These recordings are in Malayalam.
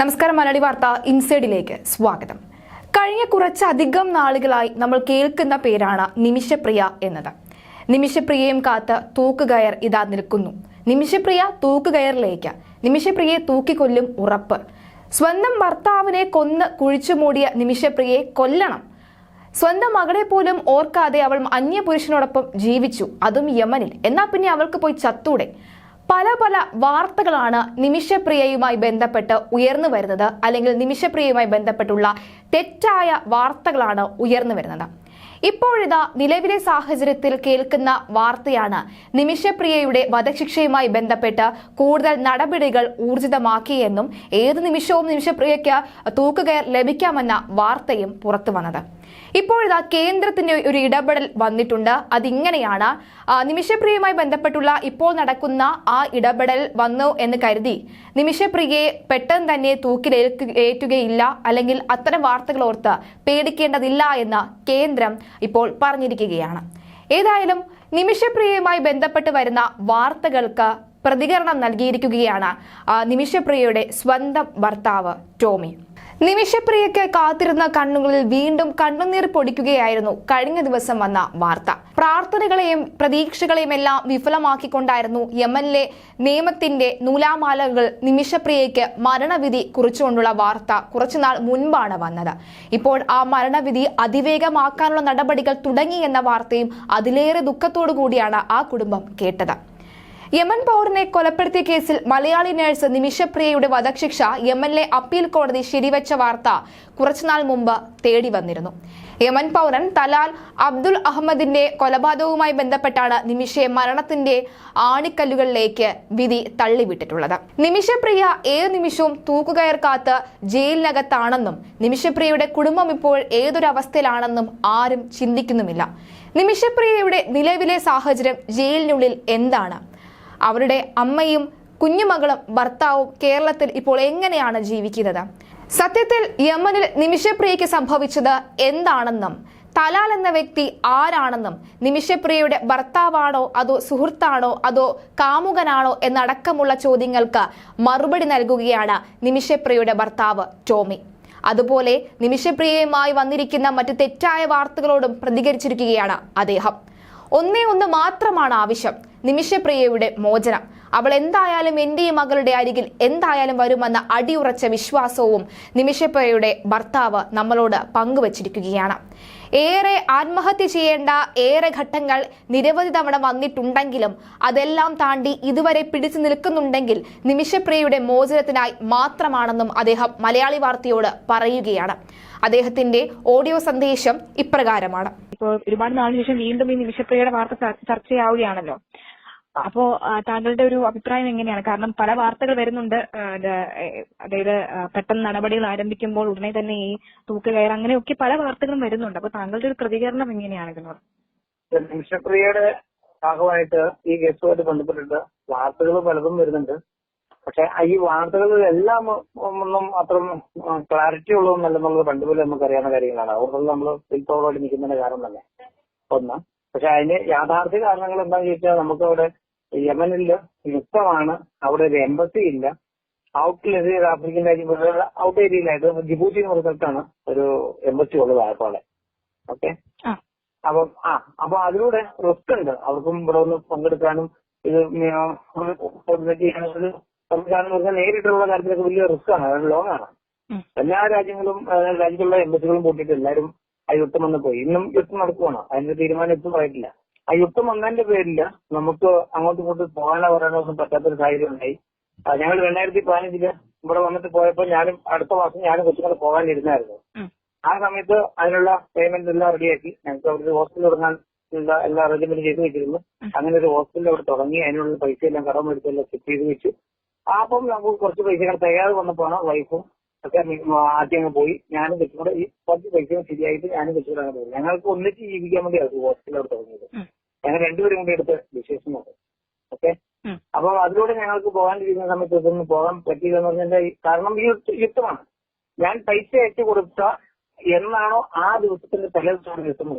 നമസ്കാരം മലയാളി വാർത്ത ഇൻസൈഡിലേക്ക് സ്വാഗതം. കഴിഞ്ഞ കുറച്ചധികം നാളുകളായി നമ്മൾ കേൾക്കുന്ന പേരാണ് നിമിഷപ്രിയ എന്നത്. നിമിഷപ്രിയയും കാത്ത് തൂക്കുകയർ ഇതാ നിൽക്കുന്നു. നിമിഷപ്രിയ തൂക്കുകയറിലേക്ക്. നിമിഷപ്രിയയെ തൂക്കിക്കൊല്ലും ഉറപ്പ്. സ്വന്തം ഭർത്താവിനെ കൊന്ന് കുഴിച്ചു മൂടിയ നിമിഷപ്രിയയെ കൊല്ലണം. സ്വന്തം മകളെ പോലും ഓർക്കാതെ അവൾ അന്യപുരുഷനോടൊപ്പം ജീവിച്ചു. അതും യമനിൽ. എന്നാൽ പിന്നെ അവൾക്ക് പോയി ചത്തൂടെ? പല പല വാർത്തകളാണ് നിമിഷപ്രിയയുമായി ബന്ധപ്പെട്ട് ഉയർന്നു വരുന്നത്. അല്ലെങ്കിൽ നിമിഷപ്രിയയുമായി ബന്ധപ്പെട്ടുള്ള തെറ്റായ വാർത്തകളാണ് ഉയർന്നു വരുന്നത്. ഇപ്പോഴിതാ നിലവിലെ സാഹചര്യത്തിൽ കേൾക്കുന്ന വാർത്തയാണ് നിമിഷപ്രിയയുടെ വധശിക്ഷയുമായി ബന്ധപ്പെട്ട് കൂടുതൽ നടപടികൾ ഊർജിതമാക്കിയെന്നും ഏത് നിമിഷവും നിമിഷപ്രിയയ്ക്ക് തൂക്കുകയർ ലഭിക്കാമെന്ന വാർത്തയും പുറത്തു വന്നത്. ഇപ്പോഴിതാ കേന്ദ്രത്തിന്റെ ഒരു ഇടപെടൽ വന്നിട്ടുണ്ട്. അതിങ്ങനെയാണ് നിമിഷപ്രിയയുമായി ബന്ധപ്പെട്ടുള്ള ഇപ്പോൾ നടക്കുന്ന ആ ഇടപെടൽ വന്നു എന്ന് കരുതി. നിമിഷപ്രിയയെ പെട്ടെന്ന് തന്നെ തൂക്കിലേൽക്കു ഏറ്റുകയില്ല അല്ലെങ്കിൽ അത്തരം വാർത്തകൾ ഓർത്ത് പേടിക്കേണ്ടതില്ല എന്ന് കേന്ദ്രം ഇപ്പോൾ പറഞ്ഞിരിക്കുകയാണ്. ഏതായാലും നിമിഷപ്രിയയുമായി ബന്ധപ്പെട്ട് വരുന്ന വാർത്തകൾക്ക് പ്രതികരണം നൽകിയിരിക്കുകയാണ് നിമിഷപ്രിയയുടെ സ്വന്തം ഭർത്താവ് ടോമി. നിമിഷപ്രിയയ്ക്ക് കാത്തിരുന്ന കണ്ണുകളിൽ വീണ്ടും കണ്ണുനീർ പൊടിക്കുകയായിരുന്നു കഴിഞ്ഞ ദിവസം വന്ന വാർത്ത. പ്രാർത്ഥനകളെയും പ്രതീക്ഷകളെയും എല്ലാം വിഫലമാക്കിക്കൊണ്ടായിരുന്നു യമനിലെ നിയമത്തിന്റെ നൂലാമാലകൾ നിമിഷപ്രിയയ്ക്ക് മരണവിധി കുറിച്ചുകൊണ്ടുള്ള വാർത്ത കുറച്ചുനാൾ മുൻപാണ് വന്നത്. ഇപ്പോൾ ആ മരണവിധി അതിവേഗമാക്കാനുള്ള നടപടികൾ തുടങ്ങി എന്ന വാർത്തയും അതിലേറെ ദുഃഖത്തോടു കൂടിയാണ് ആ കുടുംബം കേട്ടത്. യമൻ പൗരനെ കൊലപ്പെടുത്തിയ കേസിൽ മലയാളി നഴ്സ് നിമിഷപ്രിയയുടെ വധശിക്ഷ യമനിലെ അപ്പീൽ കോടതി ശരിവെച്ച വാർത്ത കുറച്ചുനാൾ മുമ്പ് തേടി വന്നിരുന്നു. യമൻ പൗരൻ തലാൽ അബ്ദുൽ അഹമ്മദിന്റെ കൊലപാതകവുമായി ബന്ധപ്പെട്ടാണ് നിമിഷയെ മരണത്തിന്റെ ആണിക്കല്ലുകളിലേക്ക് വിധി തള്ളിവിട്ടിട്ടുള്ളത്. നിമിഷപ്രിയ ഏത് നിമിഷവും തൂക്കുകയർ കാത്ത് ജയിലിനകത്താണെന്നും നിമിഷപ്രിയയുടെ കുടുംബം ഇപ്പോൾ ഏതൊരവസ്ഥയിലാണെന്നും ആരും ചിന്തിക്കുന്നുമില്ല. നിമിഷപ്രിയയുടെ നിലവിലെ സാഹചര്യം ജയിലിനുള്ളിൽ എന്താണ്? അവരുടെ അമ്മയും കുഞ്ഞുമകളും ഭർത്താവും കേരളത്തിൽ ഇപ്പോൾ എങ്ങനെയാണ് ജീവിക്കുന്നത്? സത്യത്തിൽ യമനിൽ നിമിഷപ്രിയയ്ക്ക് സംഭവിച്ചത് എന്താണെന്നും തലാൽ എന്ന വ്യക്തി ആരാണെന്നും നിമിഷപ്രിയയുടെ ഭർത്താവാണോ അതോ സുഹൃത്താണോ അതോ കാമുകനാണോ എന്നടക്കമുള്ള ചോദ്യങ്ങൾക്ക് മറുപടി നൽകുകയാണ് നിമിഷപ്രിയയുടെ ഭർത്താവ് ടോമി. അതുപോലെ നിമിഷപ്രിയയുമായി വന്നിരിക്കുന്ന മറ്റ് തെറ്റായ വാർത്തകളോടും പ്രതികരിച്ചിരിക്കുകയാണ് അദ്ദേഹം. ഒന്നേ ഒന്ന് മാത്രമാണ് ആവശ്യം. നിമിഷപ്രിയയുടെ മോചനം. അവൾ എന്തായാലും എന്റെ ഈ മകളുടെ അരികിൽ എന്തായാലും വരുമെന്ന അടിയുറച്ച വിശ്വാസവും നിമിഷപ്രിയയുടെ ഭർത്താവ് നമ്മളോട് പങ്കുവച്ചിരിക്കുകയാണ്. ഏറെ ആത്മഹത്യ ചെയ്യേണ്ട ഏറെ ഘട്ടങ്ങൾ നിരവധി തവണ വന്നിട്ടുണ്ടെങ്കിലും അതെല്ലാം താണ്ടി ഇതുവരെ പിടിച്ചു നിൽക്കുന്നുണ്ടെങ്കിൽ നിമിഷപ്രിയയുടെ മോചനത്തിനായി മാത്രമാണെന്നും അദ്ദേഹം മലയാളി വാർത്തയോട് പറയുകയാണ്. അദ്ദേഹത്തിന്റെ ഓഡിയോ സന്ദേശം ഇപ്രകാരമാണ്. ഇപ്പോൾ ഒരുപാട് നാളിന് ശേഷം വീണ്ടും ഈ നിമിഷപ്രിയയുടെ വാർത്ത ചർ- ചർച്ചയാവുകയാണല്ലോ. അപ്പോ താങ്കളുടെ ഒരു അഭിപ്രായം എങ്ങനെയാണ്? കാരണം പല വാർത്തകൾ വരുന്നുണ്ട് അതായത് പെട്ടെന്ന് നടപടികൾ ആരംഭിക്കുമ്പോൾ ഉടനെ തന്നെ ഈ തൂക്കുകയർ അങ്ങനെയൊക്കെ പല വാർത്തകളും വരുന്നുണ്ട്. അപ്പൊ താങ്കളുടെ ഒരു പ്രതികരണം എങ്ങനെയാണ് ഇതിനോട്? നിമിഷപ്രിയയുടെ ഭാഗമായിട്ട് ഈ കേസുമായിട്ട് ബന്ധപ്പെട്ടിട്ട് വാർത്തകൾ പലതും വരുന്നുണ്ട്. പക്ഷെ ഈ വാർത്തകളിലെല്ലാം ഒന്നും അത്ര ക്ലാരിറ്റി ഉള്ളതൊന്നല്ലെന്നുള്ളത് പണ്ടുപോലെ നമുക്ക് അറിയാവുന്ന കാര്യങ്ങളാണ്. അതുകൊണ്ട് നമ്മൾ ഫിൽത്തോടായിട്ട് നിൽക്കുന്നതിന്റെ കാരണം തന്നെ. ഒന്ന് പക്ഷെ അതിന് യാഥാർത്ഥ്യ കാരണങ്ങൾ എന്താണെന്ന് ചോദിച്ചാൽ നമുക്ക് അവിടെ യമനിൽ യുദ്ധമാണ് അവിടെ ഒരു എംബസി ഇല്ല. ഔട്ടിൽ ആഫ്രിക്കൻ രാജ്യം ഔട്ട് ഏരിയയിലായിട്ട് ജിബൂട്ടി എന്ന് പറഞ്ഞ സ്ഥലത്താണ് ഒരു എംബസി ഉള്ളത് ആയപ്പാടെ ഓക്കെ അപ്പൊ ആ അപ്പൊ അതിലൂടെ റിസ്ക് ഉണ്ട്. അവർക്കും ഇവിടെ ഒന്ന് പങ്കെടുക്കാനും ഇത് ചെയ്യാനും നേരിട്ടുള്ള കാര്യത്തിലൊക്കെ വലിയ റിസ്ക് ആണ്. അതായത് ലോങ് ആണ്. എല്ലാ രാജ്യങ്ങളും രാജ്യത്തുള്ള എംബസികളും കൂട്ടിയിട്ട് എല്ലാവരും ആ യുദ്ധം വന്ന് പോയി. ഇന്നും യുദ്ധം നടക്കുവാണ്. അതിന്റെ തീരുമാനം ഇപ്പം ആയിട്ടില്ല ആ യുദ്ധം വന്നതിന്റെ പേരിൽ നമുക്ക് അങ്ങോട്ടും ഇങ്ങോട്ടും പോകാനോ പറയാനോ ഒന്നും പറ്റാത്തൊരു സാഹചര്യം ഉണ്ടായി. ഞങ്ങൾ രണ്ടായിരത്തി പതിനഞ്ചിൽ ഇവിടെ വന്നിട്ട് പോയപ്പോൾ ഞാനും അടുത്ത മാസം ഞാനും കൊച്ചുങ്ങൾ പോകാനിരുന്നായിരുന്നു. ആ സമയത്ത് അതിനുള്ള പേയ്മെന്റ് എല്ലാം റെഡിയാക്കി. ഞങ്ങൾക്ക് അവിടെ ഒരു ഹോസ്റ്റൽ തുടങ്ങാൻ എല്ലാ അറേഞ്ച്മെന്റ് ചെയ്തു വെച്ചിരുന്നു. അങ്ങനെ ഒരു ഹോസ്റ്റലിൽ അവിടെ തുടങ്ങി. അതിനുള്ള പൈസ എല്ലാം കടം എടുത്തെല്ലാം സെറ്റ് ചെയ്ത് വെച്ചു. അപ്പം നമുക്ക് കുറച്ച് പൈസ തികയാതെ വന്നപ്പോഴാണ് വൈഫും ഒക്കെ ആദ്യം അങ്ങ് പോയി. ഞാനും കൊച്ചുകൂടെ ഈ കുറച്ച് പൈസ ശരിയായിട്ട് ഞാനും കൊച്ചുകൂടെ അങ്ങ് പോയി. ഞങ്ങൾക്ക് ഒന്നിച്ച് ജീവിക്കാൻ വേണ്ടി അത് ഹോസ്റ്റൽ അവിടെ തുടങ്ങിയത്. ഞങ്ങൾ രണ്ടുപേരും കൂടി എടുത്ത് വിശേഷം നോക്കും ഓക്കെ ഉം. അപ്പൊ അതിലൂടെ ഞങ്ങൾക്ക് പോകാണ്ടിരിക്കുന്ന സമയത്ത് ഇതൊന്നും പോകാൻ പറ്റിയില്ലെന്ന് പറഞ്ഞാൽ കാരണം ഈ യുദ്ധ- യുദ്ധമാണ്. ഞാൻ പൈസ അയച്ചു കൊടുത്ത എന്നാണോ ആ ദിവസത്തിന്റെ തലേ ദിവസമാണ് യുദ്ധം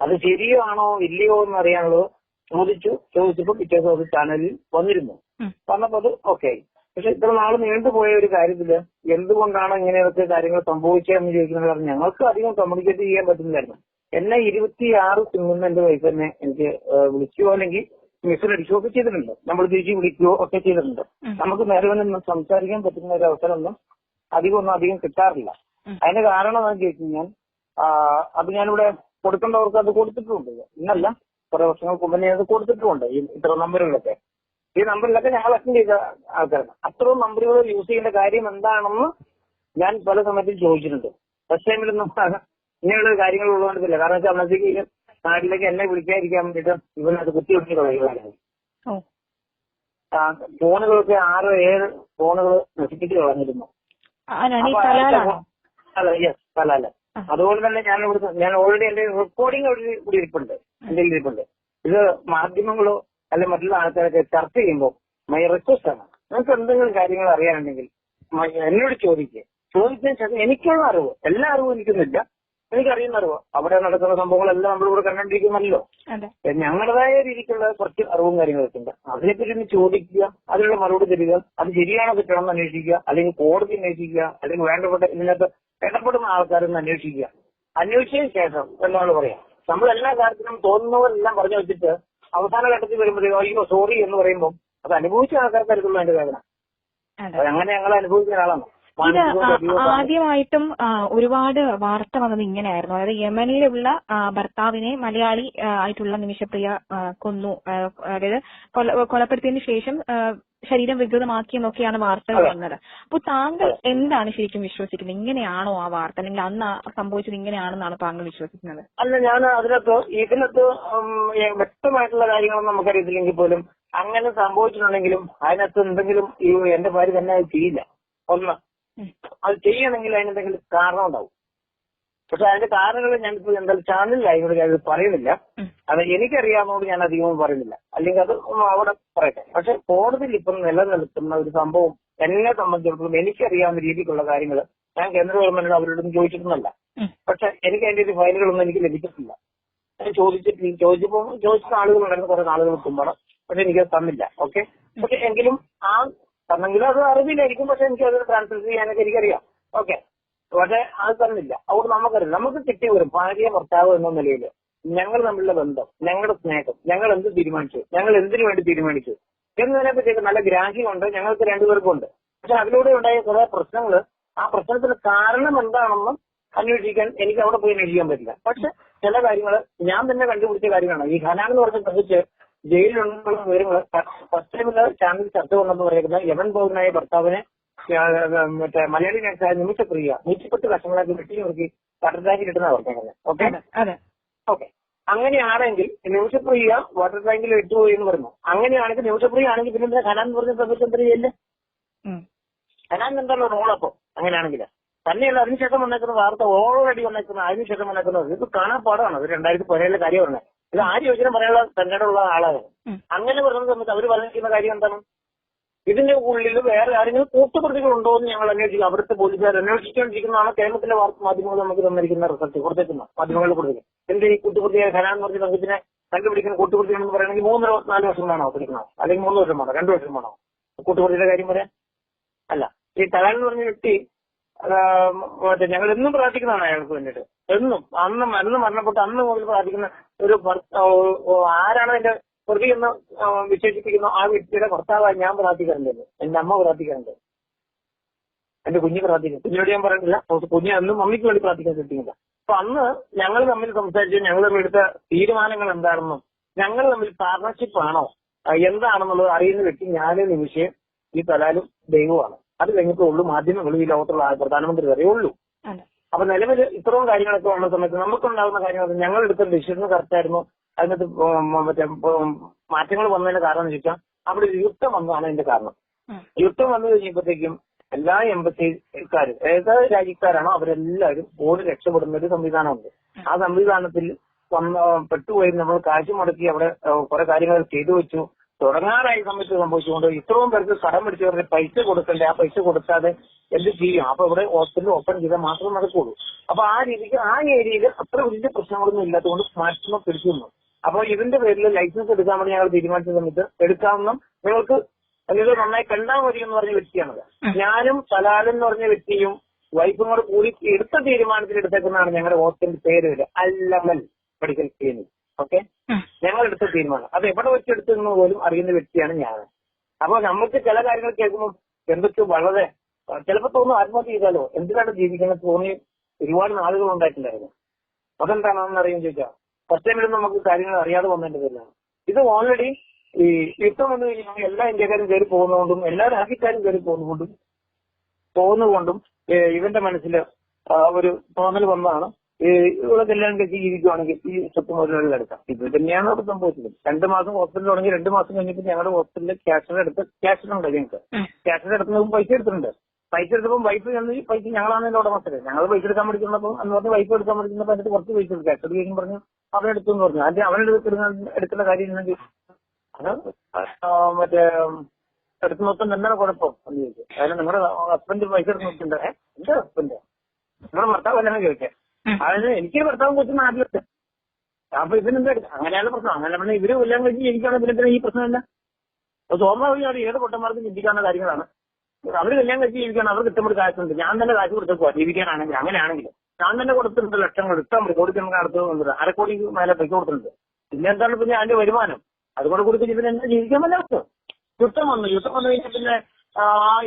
അത് ശരിയോ ആണോ ഇല്ലയോ എന്ന് അറിയാനുള്ളത് ചോദിച്ചു. ചോദിച്ചപ്പോൾ പിറ്റേ ദിവസം ചാനലിൽ വന്നിരുന്നു. വന്നപ്പോൾ അത് ഓക്കെ പക്ഷെ ഇത്ര നാൾ നീണ്ടുപോയ ഒരു കാര്യത്തിൽ എന്തുകൊണ്ടാണ് ഇങ്ങനെയൊക്കെ കാര്യങ്ങൾ സംഭവിച്ചതെന്ന് ചോദിക്കുന്നത് കാരണം ഞങ്ങൾക്ക് അധികം കമ്മ്യൂണിക്കേറ്റ് ചെയ്യാൻ പറ്റുന്നില്ലായിരുന്നു. എന്നെ ഇരുപത്തിയാറ് സിമ്മിന്ന് എന്റെ വൈഫ് തന്നെ എനിക്ക് വിളിക്കുവോ വിളിക്കുകയോ അല്ലെങ്കിൽ മിസ്സിൽ അടിക്കുകയോ ഒക്കെ ചെയ്തിട്ടുണ്ട്. നമ്മൾ തിരിച്ച് വിളിക്കുകയോ ഒക്കെ ചെയ്തിട്ടുണ്ട്. നമുക്ക് നേരെ വന്ന് സംസാരിക്കാൻ പറ്റുന്ന ഒരു അവസരമൊന്നും അധികം ഒന്നും അധികം കിട്ടാറില്ല. അതിന് കാരണം എന്താ ചോദിച്ചു കഴിഞ്ഞാൽ അത് ഞാനിവിടെ കൊടുക്കേണ്ടവർക്ക് അത് കൊടുത്തിട്ടുമുണ്ട് ഇന്നല്ല കുറെ വർഷങ്ങൾക്ക് മുമ്പ് ഞാൻ അത് കൊടുത്തിട്ടുമുണ്ട് ഇത്ര നമ്പറുകളൊക്കെ. ഈ നമ്പറിലൊക്കെ ഞങ്ങൾ അറ്റൻഡ് ചെയ്ത ആൾക്കാരാണ്. അത്രയും നമ്പറുകൾ യൂസ് ചെയ്യേണ്ട കാര്യം എന്താണെന്ന് ഞാൻ പല സമയത്തും ചോദിച്ചിട്ടുണ്ട്. ഫസ്റ്റ് ടൈമിലൊന്നും ഇങ്ങനെയുള്ള കാര്യങ്ങൾ ഉള്ളതുകൊണ്ടില്ല. കാരണം വെച്ചാൽ അന്നത്തേക്ക് നാട്ടിലേക്ക് എന്നെ വിളിക്കാതിരിക്കാൻ വേണ്ടിയിട്ട് ഇവനത് കുത്തി ഒടിഞ്ഞ് കളയുകയാണ് ഓ. ആ, ഫോണുകളൊക്കെ ആറ് ഏഴ് ഫോണുകൾ നശിപ്പിച്ച് കളഞ്ഞിരുന്നു. അതെ യെസ് തന്നെ ഞാൻ ഇവിടെ ഞാൻ ഓൾറെഡി എന്റെ റെക്കോർഡിംഗ് ഇവിടെ ഇരിപ്പുണ്ട്. എന്റെ ഇരിപ്പുണ്ട് ഇത് മാധ്യമങ്ങളോ അല്ലെങ്കിൽ മറ്റുള്ള ആൾക്കാരൊക്കെ ചർച്ച ചെയ്യുമ്പോൾ മൈ റിക്വസ്റ്റ് ആണ്. നിങ്ങൾക്ക് എന്തെങ്കിലും കാര്യങ്ങൾ അറിയാനുണ്ടെങ്കിൽ എന്നോട് ചോദിക്കുക ചോദിച്ചതിന് ശേഷം എനിക്കുള്ള അറിവ് എല്ലാ അറിവും എനിക്കൊന്നുമില്ല എനിക്കറിയുന്ന അറിവ്. അവിടെ നടക്കുന്ന സംഭവങ്ങളെല്ലാം നമ്മൾ നമ്മളിവിടെ കണ്ടുകൊണ്ടിരിക്കുന്നല്ലോ ഞങ്ങളുടേതായ രീതിക്കുള്ള കുറച്ച് അറിവും കാര്യങ്ങളൊക്കെ ഉണ്ട് അതിനെപ്പറ്റി ഒന്ന് ചോദിക്കുക അതിനുള്ള മറുപടി തരിക അത് ശരിയാണോ കിട്ടണമെന്ന് അന്വേഷിക്കുക അല്ലെങ്കിൽ കോടതി അന്വേഷിക്കുക അല്ലെങ്കിൽ വേണ്ടപ്പെട്ട ഇതിനകത്ത് വേണ്ടപ്പെടുന്ന ആൾക്കാരൊന്ന് അന്വേഷിക്കുക. അന്വേഷിച്ചതിന് ശേഷം എന്നോട് പറയാം? നമ്മൾ എല്ലാ കാര്യത്തിനും തോന്നുന്നവരെല്ലാം പറഞ്ഞു വെച്ചിട്ട് അവസാന ഘട്ടത്തിൽ വരുമ്പോഴേക്കും അയ്യോ സോറി എന്ന് പറയുമ്പോൾ അത് അനുഭവിച്ച ആൾക്കാർക്കായിരിക്കുള്ളൂ അതിന്റെ വേദന. അങ്ങനെ ഞങ്ങൾ അനുഭവിക്കുന്ന ആളാണ് ഇത് ആദ്യമായിട്ടും ഒരുപാട് വാർത്ത വന്നത് ഇങ്ങനെയായിരുന്നു. അതായത് യമനിലുള്ള ഭർത്താവിനെ മലയാളി ആയിട്ടുള്ള നിമിഷപ്രിയ കൊന്നു. അതായത് കൊല- കൊലപ്പെടുത്തിയതിനു ശേഷം ശരീരം വികൃതമാക്കി എന്നൊക്കെയാണ് വാർത്തകൾ വന്നത്. അപ്പോൾ താങ്കൾ എന്താണ് ശരിക്കും വിശ്വസിക്കുന്നത്? ഇങ്ങനെയാണോ ആ വാർത്ത? അല്ലെങ്കിൽ അന്ന് സംഭവിച്ചത് ഇങ്ങനെയാണെന്നാണ് താങ്കൾ വിശ്വസിക്കുന്നത്? അല്ല ഞാൻ അതിനകത്ത് ഇതിനകത്ത് വ്യക്തമായിട്ടുള്ള കാര്യങ്ങളൊന്നും നമുക്കറിയത്തില്ലെങ്കിൽ പോലും അങ്ങനെ സംഭവിച്ചിട്ടുണ്ടെങ്കിലും അതിനകത്ത് എന്തെങ്കിലും ഈ എന്റെ ഭാര്യ തന്നെ ചെയ്യില്ല. ഒന്ന്. അത് ചെയ്യണമെങ്കിൽ അതിനെന്തെങ്കിലും കാരണം ഉണ്ടാവും. പക്ഷെ അതിന്റെ കാരണങ്ങൾ ഞാനിപ്പോ എന്തായാലും ചാനലിൽ അതിനോട് ഞാനത് പറയുന്നില്ല. അത് എനിക്കറിയാവുന്നതുകൊണ്ട് ഞാൻ അധികം പറയുന്നില്ല. അല്ലെങ്കിൽ അത് അവിടെ പറയട്ടെ. പക്ഷെ കോടതിയിൽ ഇപ്പം നിലനിൽക്കുന്ന ഒരു സംഭവം എന്നെ സംബന്ധിച്ചിടത്തോളം എനിക്കറിയാവുന്ന രീതിക്കുള്ള കാര്യങ്ങൾ ഞാൻ കേന്ദ്ര ഗവൺമെന്റിന് അവരോടൊന്നും ചോദിച്ചിട്ടൊന്നുമല്ല. പക്ഷെ എനിക്ക് അതിന്റെ ഒരു ഫയലുകളൊന്നും എനിക്ക് ലഭിച്ചിട്ടില്ല. ഞാൻ ചോദിച്ചിട്ട് ചോദിച്ചപ്പോ ചോദിച്ച ആളുകൾ ഉണ്ടായിരുന്നു കുറെ നാളുകൾ മുമ്പാണ്. പക്ഷെ എനിക്ക് അത് തന്നില്ല. ഓക്കെ? പക്ഷെ എങ്കിലും ആ തന്നെങ്കിലും അത് അറിവില്ലായിരിക്കും പക്ഷെ എനിക്ക് അത് ട്രാൻസ്ലേറ്റ് ചെയ്യാനൊക്കെ എനിക്കറിയാം. ഓക്കെ പക്ഷെ അത് തന്നില്ല. അതുകൊണ്ട് നമുക്കറിയാം നമുക്ക് കിട്ടി വരും ഭാര്യ ഭർത്താവ് എന്ന നിലയിൽ ഞങ്ങൾ തമ്മിലുള്ള ബന്ധം ഞങ്ങളുടെ സ്നേഹം ഞങ്ങൾ എന്ത് തീരുമാനിച്ചു ഞങ്ങൾ എന്തിനു വേണ്ടി തീരുമാനിച്ചു എന്നതിനെ പറ്റിയൊക്കെ നല്ല ഗ്രാഹ്യമുണ്ട് ഞങ്ങൾക്ക് രണ്ടുപേർക്കും ഉണ്ട്. പക്ഷെ അതിലൂടെ ഉണ്ടായ കുറെ പ്രശ്നങ്ങൾ ആ പ്രശ്നത്തിന് കാരണം എന്താണെന്ന് അന്വേഷിക്കാൻ എനിക്ക് അവിടെ പോയി അന്വേഷിക്കാൻ പറ്റില്ല. പക്ഷെ ചില കാര്യങ്ങൾ ഞാൻ തന്നെ കണ്ടുപിടിച്ച കാര്യമാണ് ഈ ഖനാൻ എന്ന് പറഞ്ഞ പ്രത്യേകിച്ച് ജയിലിലുള്ള ഫസ്റ്റ് ചാനൽ ചർച്ച പറയുന്നത് യമൻ പൗരനായ ഭർത്താവിനെ മറ്റേ മലയാളി നഴ്സായ നിമിഷപ്രിയ നൂറ്റിപ്പത്ത് ലക്ഷങ്ങളാക്കി വെട്ടി നോക്കി വാട്ടർ ടാങ്കിൽ ഇട്ടുന്ന പറഞ്ഞത് ഓക്കെ ഓക്കെ. അങ്ങനെയാണെങ്കിൽ നിമിഷപ്രിയ വാട്ടർ ടാങ്കിൽ ഇട്ടുപോയി എന്ന് പറഞ്ഞു അങ്ങനെയാണെങ്കിൽ നിമിഷപ്രിയ ആണെങ്കിൽ പിന്നെ ഖനാൻ എന്ന് പറഞ്ഞ ഉം. ഖനാൻ എന്താണ് റോൾ അപ്പൊ അങ്ങനെയാണെങ്കിൽ. തന്നെയല്ല അതിനുശേഷം വന്നേക്കുന്ന വാർത്ത ഓൾറെഡി വന്നേക്കുന്ന അതിനുശേഷം വന്നേക്കുന്നത്. ഇത് കാണാൻ പാടാണ്. അത് രണ്ടായിരത്തി പതിനേഴിലെ കാര്യം പറഞ്ഞത് ഇത് ആര് യോജന പറയാനുള്ള തന്നോടുള്ള ആളാണ്. അങ്ങനെ പറയുന്ന സമയത്ത് അവർ പറഞ്ഞിരിക്കുന്ന കാര്യം എന്താണ്? ഇതിന്റെ ഉള്ളിൽ വേറെ ആരെങ്കിലും കൂട്ടുപ്രതികളുണ്ടോ എന്ന് ഞങ്ങൾ അന്വേഷിക്കും. അവിടുത്തെ പോലീസുകാർ അന്വേഷിച്ചുകൊണ്ടിരിക്കുന്നതാണ് കേരളത്തിലെ വാർത്താ മാധ്യമങ്ങൾ നമുക്ക് തന്നിരിക്കുന്ന റിസൾട്ട് പുറത്തേക്കുന്ന മാധ്യമങ്ങളിൽ കൊടുത്തേക്കുന്നത് എന്റെ ഈ കൂട്ടുപ്രതിയെ ഖനാൻ എന്ന് പറഞ്ഞ സംഘത്തിനെ കണ്ടുപിടിക്കുന്ന കൂട്ടുപ്രതിയാണെന്ന് പറയണമെങ്കിൽ മൂന്ന് നാല് വർഷം വേണോ പിടിക്കണോ അല്ലെങ്കിൽ മൂന്ന് വർഷം വേണോ രണ്ടു വർഷം വേണോ. കൂട്ടുപ്രതിയുടെ കാര്യം പറയാൻ. അല്ല ഈ തലാൻ എന്ന് പറഞ്ഞ വ്യക്തി മറ്റേ ഞങ്ങൾ എന്നും പ്രാർത്ഥിക്കുന്നതാണ് അയാൾക്ക് വേണ്ടിയിട്ട്. എന്നും അന്ന് അന്ന് മരണപ്പെട്ട് അന്ന് മുതൽ പ്രാർത്ഥിക്കുന്ന ഒരു ആരാണ് എന്റെ പ്രതി എന്ന് വിശേഷിപ്പിക്കുന്നു ആ വ്യക്തിയുടെ ഭർത്താവായി ഞാൻ പ്രാർത്ഥിക്കാറുണ്ട്. എന്റെ അമ്മ പ്രാർത്ഥിക്കാറുണ്ട്. എന്റെ കുഞ്ഞ് പ്രാർത്ഥിക്കും കുഞ്ഞിനോട് ഞാൻ പറയുന്നില്ല. കുഞ്ഞ് അന്നും മമ്മിക്ക് വേണ്ടി പ്രാർത്ഥിക്കാൻ കിട്ടിയില്ല അപ്പൊ അന്ന് ഞങ്ങൾ തമ്മിൽ സംസാരിച്ച് ഞങ്ങൾ തമ്മിൽ എടുത്ത തീരുമാനങ്ങൾ എന്താണെന്നും ഞങ്ങൾ തമ്മിൽ പാർട്ണർഷിപ്പ് ആണോ എന്താണെന്നുള്ളത് അറിയുന്ന വ്യക്തി ഞാനും നിമിഷം ഈ തലാലും ദൈവമാണ് അത് കഴിഞ്ഞിട്ടേ ഉള്ളൂ. മാധ്യമങ്ങൾ ഈ ലോകത്തുള്ള പ്രധാനമന്ത്രി വരെ ഉള്ളൂ. അപ്പൊ നിലവിൽ ഇത്രയും കാര്യങ്ങളൊക്കെ വന്ന സമയത്ത് നമുക്കുണ്ടാകുന്ന കാര്യങ്ങൾ ഞങ്ങൾ എടുത്ത ഡിസിഷൻ കറക്റ്റ് ആയിരുന്നു അതിനകത്ത് മറ്റേ മാറ്റങ്ങൾ വന്നതിന്റെ കാരണം എന്ന് വെച്ചാൽ അവിടെ ഒരു യുദ്ധം വന്നതാണ് അതിന്റെ കാരണം. യുദ്ധം വന്നു കഴിഞ്ഞപ്പോഴത്തേക്കും എല്ലാ എംബസിക്കാരും ഏത് രാജ്യക്കാരാണോ അവരെല്ലാവരും ഓടി രക്ഷപ്പെടുന്ന ഒരു സംവിധാനമുണ്ട്. ആ സംവിധാനത്തിൽ വന്ന പെട്ടുപോയി നമ്മൾ കാശ് മുടക്കി അവിടെ കുറെ കാര്യങ്ങൾ ചെയ്തു വെച്ചു. തുടങ്ങാറായ സമയത്ത് സംഭവിച്ചുകൊണ്ട് ഇത്രയും പേർക്ക് കടം പിടിച്ചവരുടെ പൈസ കൊടുക്കണ്ടേ? ആ പൈസ കൊടുക്കാതെ എന്ത് ചെയ്യും? അപ്പൊ ഇവിടെ ഹോസ്പിറ്റൽ ഓപ്പൺ ചെയ്താൽ മാത്രം നടക്കുള്ളൂ. അപ്പൊ ആ രീതിക്ക് ആ ഏരിയയിൽ അത്ര വലിയ പ്രശ്നങ്ങളൊന്നും ഇല്ലാത്തതുകൊണ്ട് മാക്സിമം പിടിച്ചിരുന്നു. അപ്പൊ ഇതിന്റെ പേരിൽ ലൈസൻസ് എടുക്കാൻ വേണ്ടി ഞങ്ങൾ തീരുമാനിച്ച സമയത്ത് എടുക്കാവുന്ന നിങ്ങൾക്ക് അല്ലെങ്കിൽ നന്നായി കണ്ടാൽ മതി എന്ന് പറഞ്ഞ വ്യക്തിയാണത്. ഞാനും സലാലൻ എന്ന് പറഞ്ഞ വ്യക്തിയും വൈഫും കൂടെ കൂടി എടുത്ത തീരുമാനത്തിൽ എടുത്തേക്കുന്നതാണ് ഞങ്ങളുടെ ഹോസ്റ്റലിന്റെ പേര് അല്ലമൽ മെഡിക്കൽ ക്ലിനിക്. ഓക്കെ? ഞങ്ങൾ എടുത്ത തീരുമാനം. അത് എവിടെ വെച്ചെടുത്തെന്ന് പോലും അറിയുന്ന വ്യക്തിയാണ് ഞാൻ. അപ്പൊ നമുക്ക് ചില കാര്യങ്ങൾ കേൾക്കുമ്പോൾ എന്തൊക്കെ വളരെ ചിലപ്പോൾ തോന്നുന്നു ആത്മഹത്യ ചെയ്താലോ? എന്തിനാണ് ജീവിക്കുന്നത്? തോന്നി ഒരുപാട് നാളുകൾ ഉണ്ടായിട്ടുണ്ടായിരുന്നു. അതെന്താണെന്ന് അറിയാൻ ചോദിച്ചാൽ ഫസ്റ്റ് ടൈമിലും നമുക്ക് കാര്യങ്ങൾ അറിയാതെ വന്നതിന്റെ ഇത് ഓൾറെഡി ഈ യുദ്ധം വന്നു കഴിഞ്ഞാൽ എല്ലാ ഇന്ത്യക്കാരും കയറി പോകുന്നതുകൊണ്ടും എല്ലാ രാജ്യക്കാരും കയറി പോകുന്നതുകൊണ്ടും പോകുന്നതുകൊണ്ടും ഇവന്റെ മനസ്സിൽ ഒരു തോന്നൽ വന്നതാണ്. ഇവിടെ കല്യാണം കഴിച്ച് ജീവിക്കുവാണെങ്കിൽ ഈ സ്വത്ത് മുതലുകളിൽ എടുക്കാം. ഇത് തന്നെയാണ് അവിടെ സംഭവിച്ചത്. രണ്ട് മാസം ഹോസ്പിറ്റലിൽ തുടങ്ങി രണ്ട് മാസം കഴിഞ്ഞപ്പോൾ ഞങ്ങളുടെ ഹോസ്പിറ്റലിൽ ക്യാഷിന്റെ അടുത്ത് ഉണ്ട് ഞങ്ങൾക്ക്. ക്യാഷിന്റെ അടുത്ത് നിന്ന് പൈസ എടുത്തിട്ടുണ്ട്. പൈസ എടുത്തപ്പോൾ വൈഫ് ചെന്ന് ഈ പൈസ ഞങ്ങളാണ് എന്റെ ഉടമസ്ഥര് ഞങ്ങൾ പൈസ എടുക്കാൻ പഠിക്കുന്നപ്പോൾ എന്ന് പറഞ്ഞ് വൈഫ് എടുക്കാൻ പഠിക്കുന്നപ്പോൾ അതിന്റെ കുറച്ച് പൈസ എടുക്കും ക്യാഷ് കഴിഞ്ഞ് പറഞ്ഞു അവനെടുത്തു എന്ന് പറഞ്ഞു. അതിന്റെ അവനെടുക്കുന്ന എടുക്കേണ്ട കാര്യം എന്നെങ്കിൽ മറ്റേ എടുത്ത് നോക്കാൻ എന്താണ് കുഴപ്പം? എന്ന് ചോദിച്ചു അതായത് നിങ്ങളുടെ ഹസ്ബൻഡ് പൈസ എടുത്ത് നോക്കിണ്ടേ എന്റെ ഹസ്ബൻഡ് നിങ്ങളുടെ ഭർത്താവ് അല്ലെന്ന് ചോദിച്ചേ. അതായത് എനിക്ക് ഭർത്താവും കൊച്ചു നാട്ടിലുണ്ട്. അപ്പൊ ഇതിനെന്താ? അങ്ങനെയാണ് പ്രശ്നം. അങ്ങനെ പറഞ്ഞാൽ ഇവർ കൊല്ലം കഴിച്ച് ജീവിക്കാണ് പിന്നെ ഈ പ്രശ്നമില്ല? അപ്പൊ സ്വാഭാവികമായിട്ട് ഏത് പൊട്ടന്മാർക്കും ചിന്തിക്കാവുന്ന കാര്യങ്ങളാണ്. അവർ കല്യാണം കഴിച്ച് ജീവിക്കാണ്. അവർക്ക് ഇഷ്ടംപോലെ കാശുണ്ട്. ഞാൻ തന്നെ കാശ് കൊടുത്തപ്പോ ജീവിക്കാനാണെങ്കിൽ അങ്ങനെയാണെങ്കിൽ ഞാൻ തന്നെ കൊടുത്തിട്ടുണ്ട് ലക്ഷങ്ങൾ ഇഷ്ടം കോടിക്കണക്കിന് അടുത്ത് അരക്കോടി മേലെ പൈസ കൊടുത്തിട്ടുണ്ട്. പിന്നെ എന്താണ് പിന്നെ അതിന്റെ വരുമാനം? അതുകൊണ്ട് കൊടുത്ത് പിന്നെ എന്താ ജീവിക്കാൻ അവസ്ഥ? യുദ്ധം വന്നു. യുദ്ധം വന്നു കഴിഞ്ഞാൽ പിന്നെ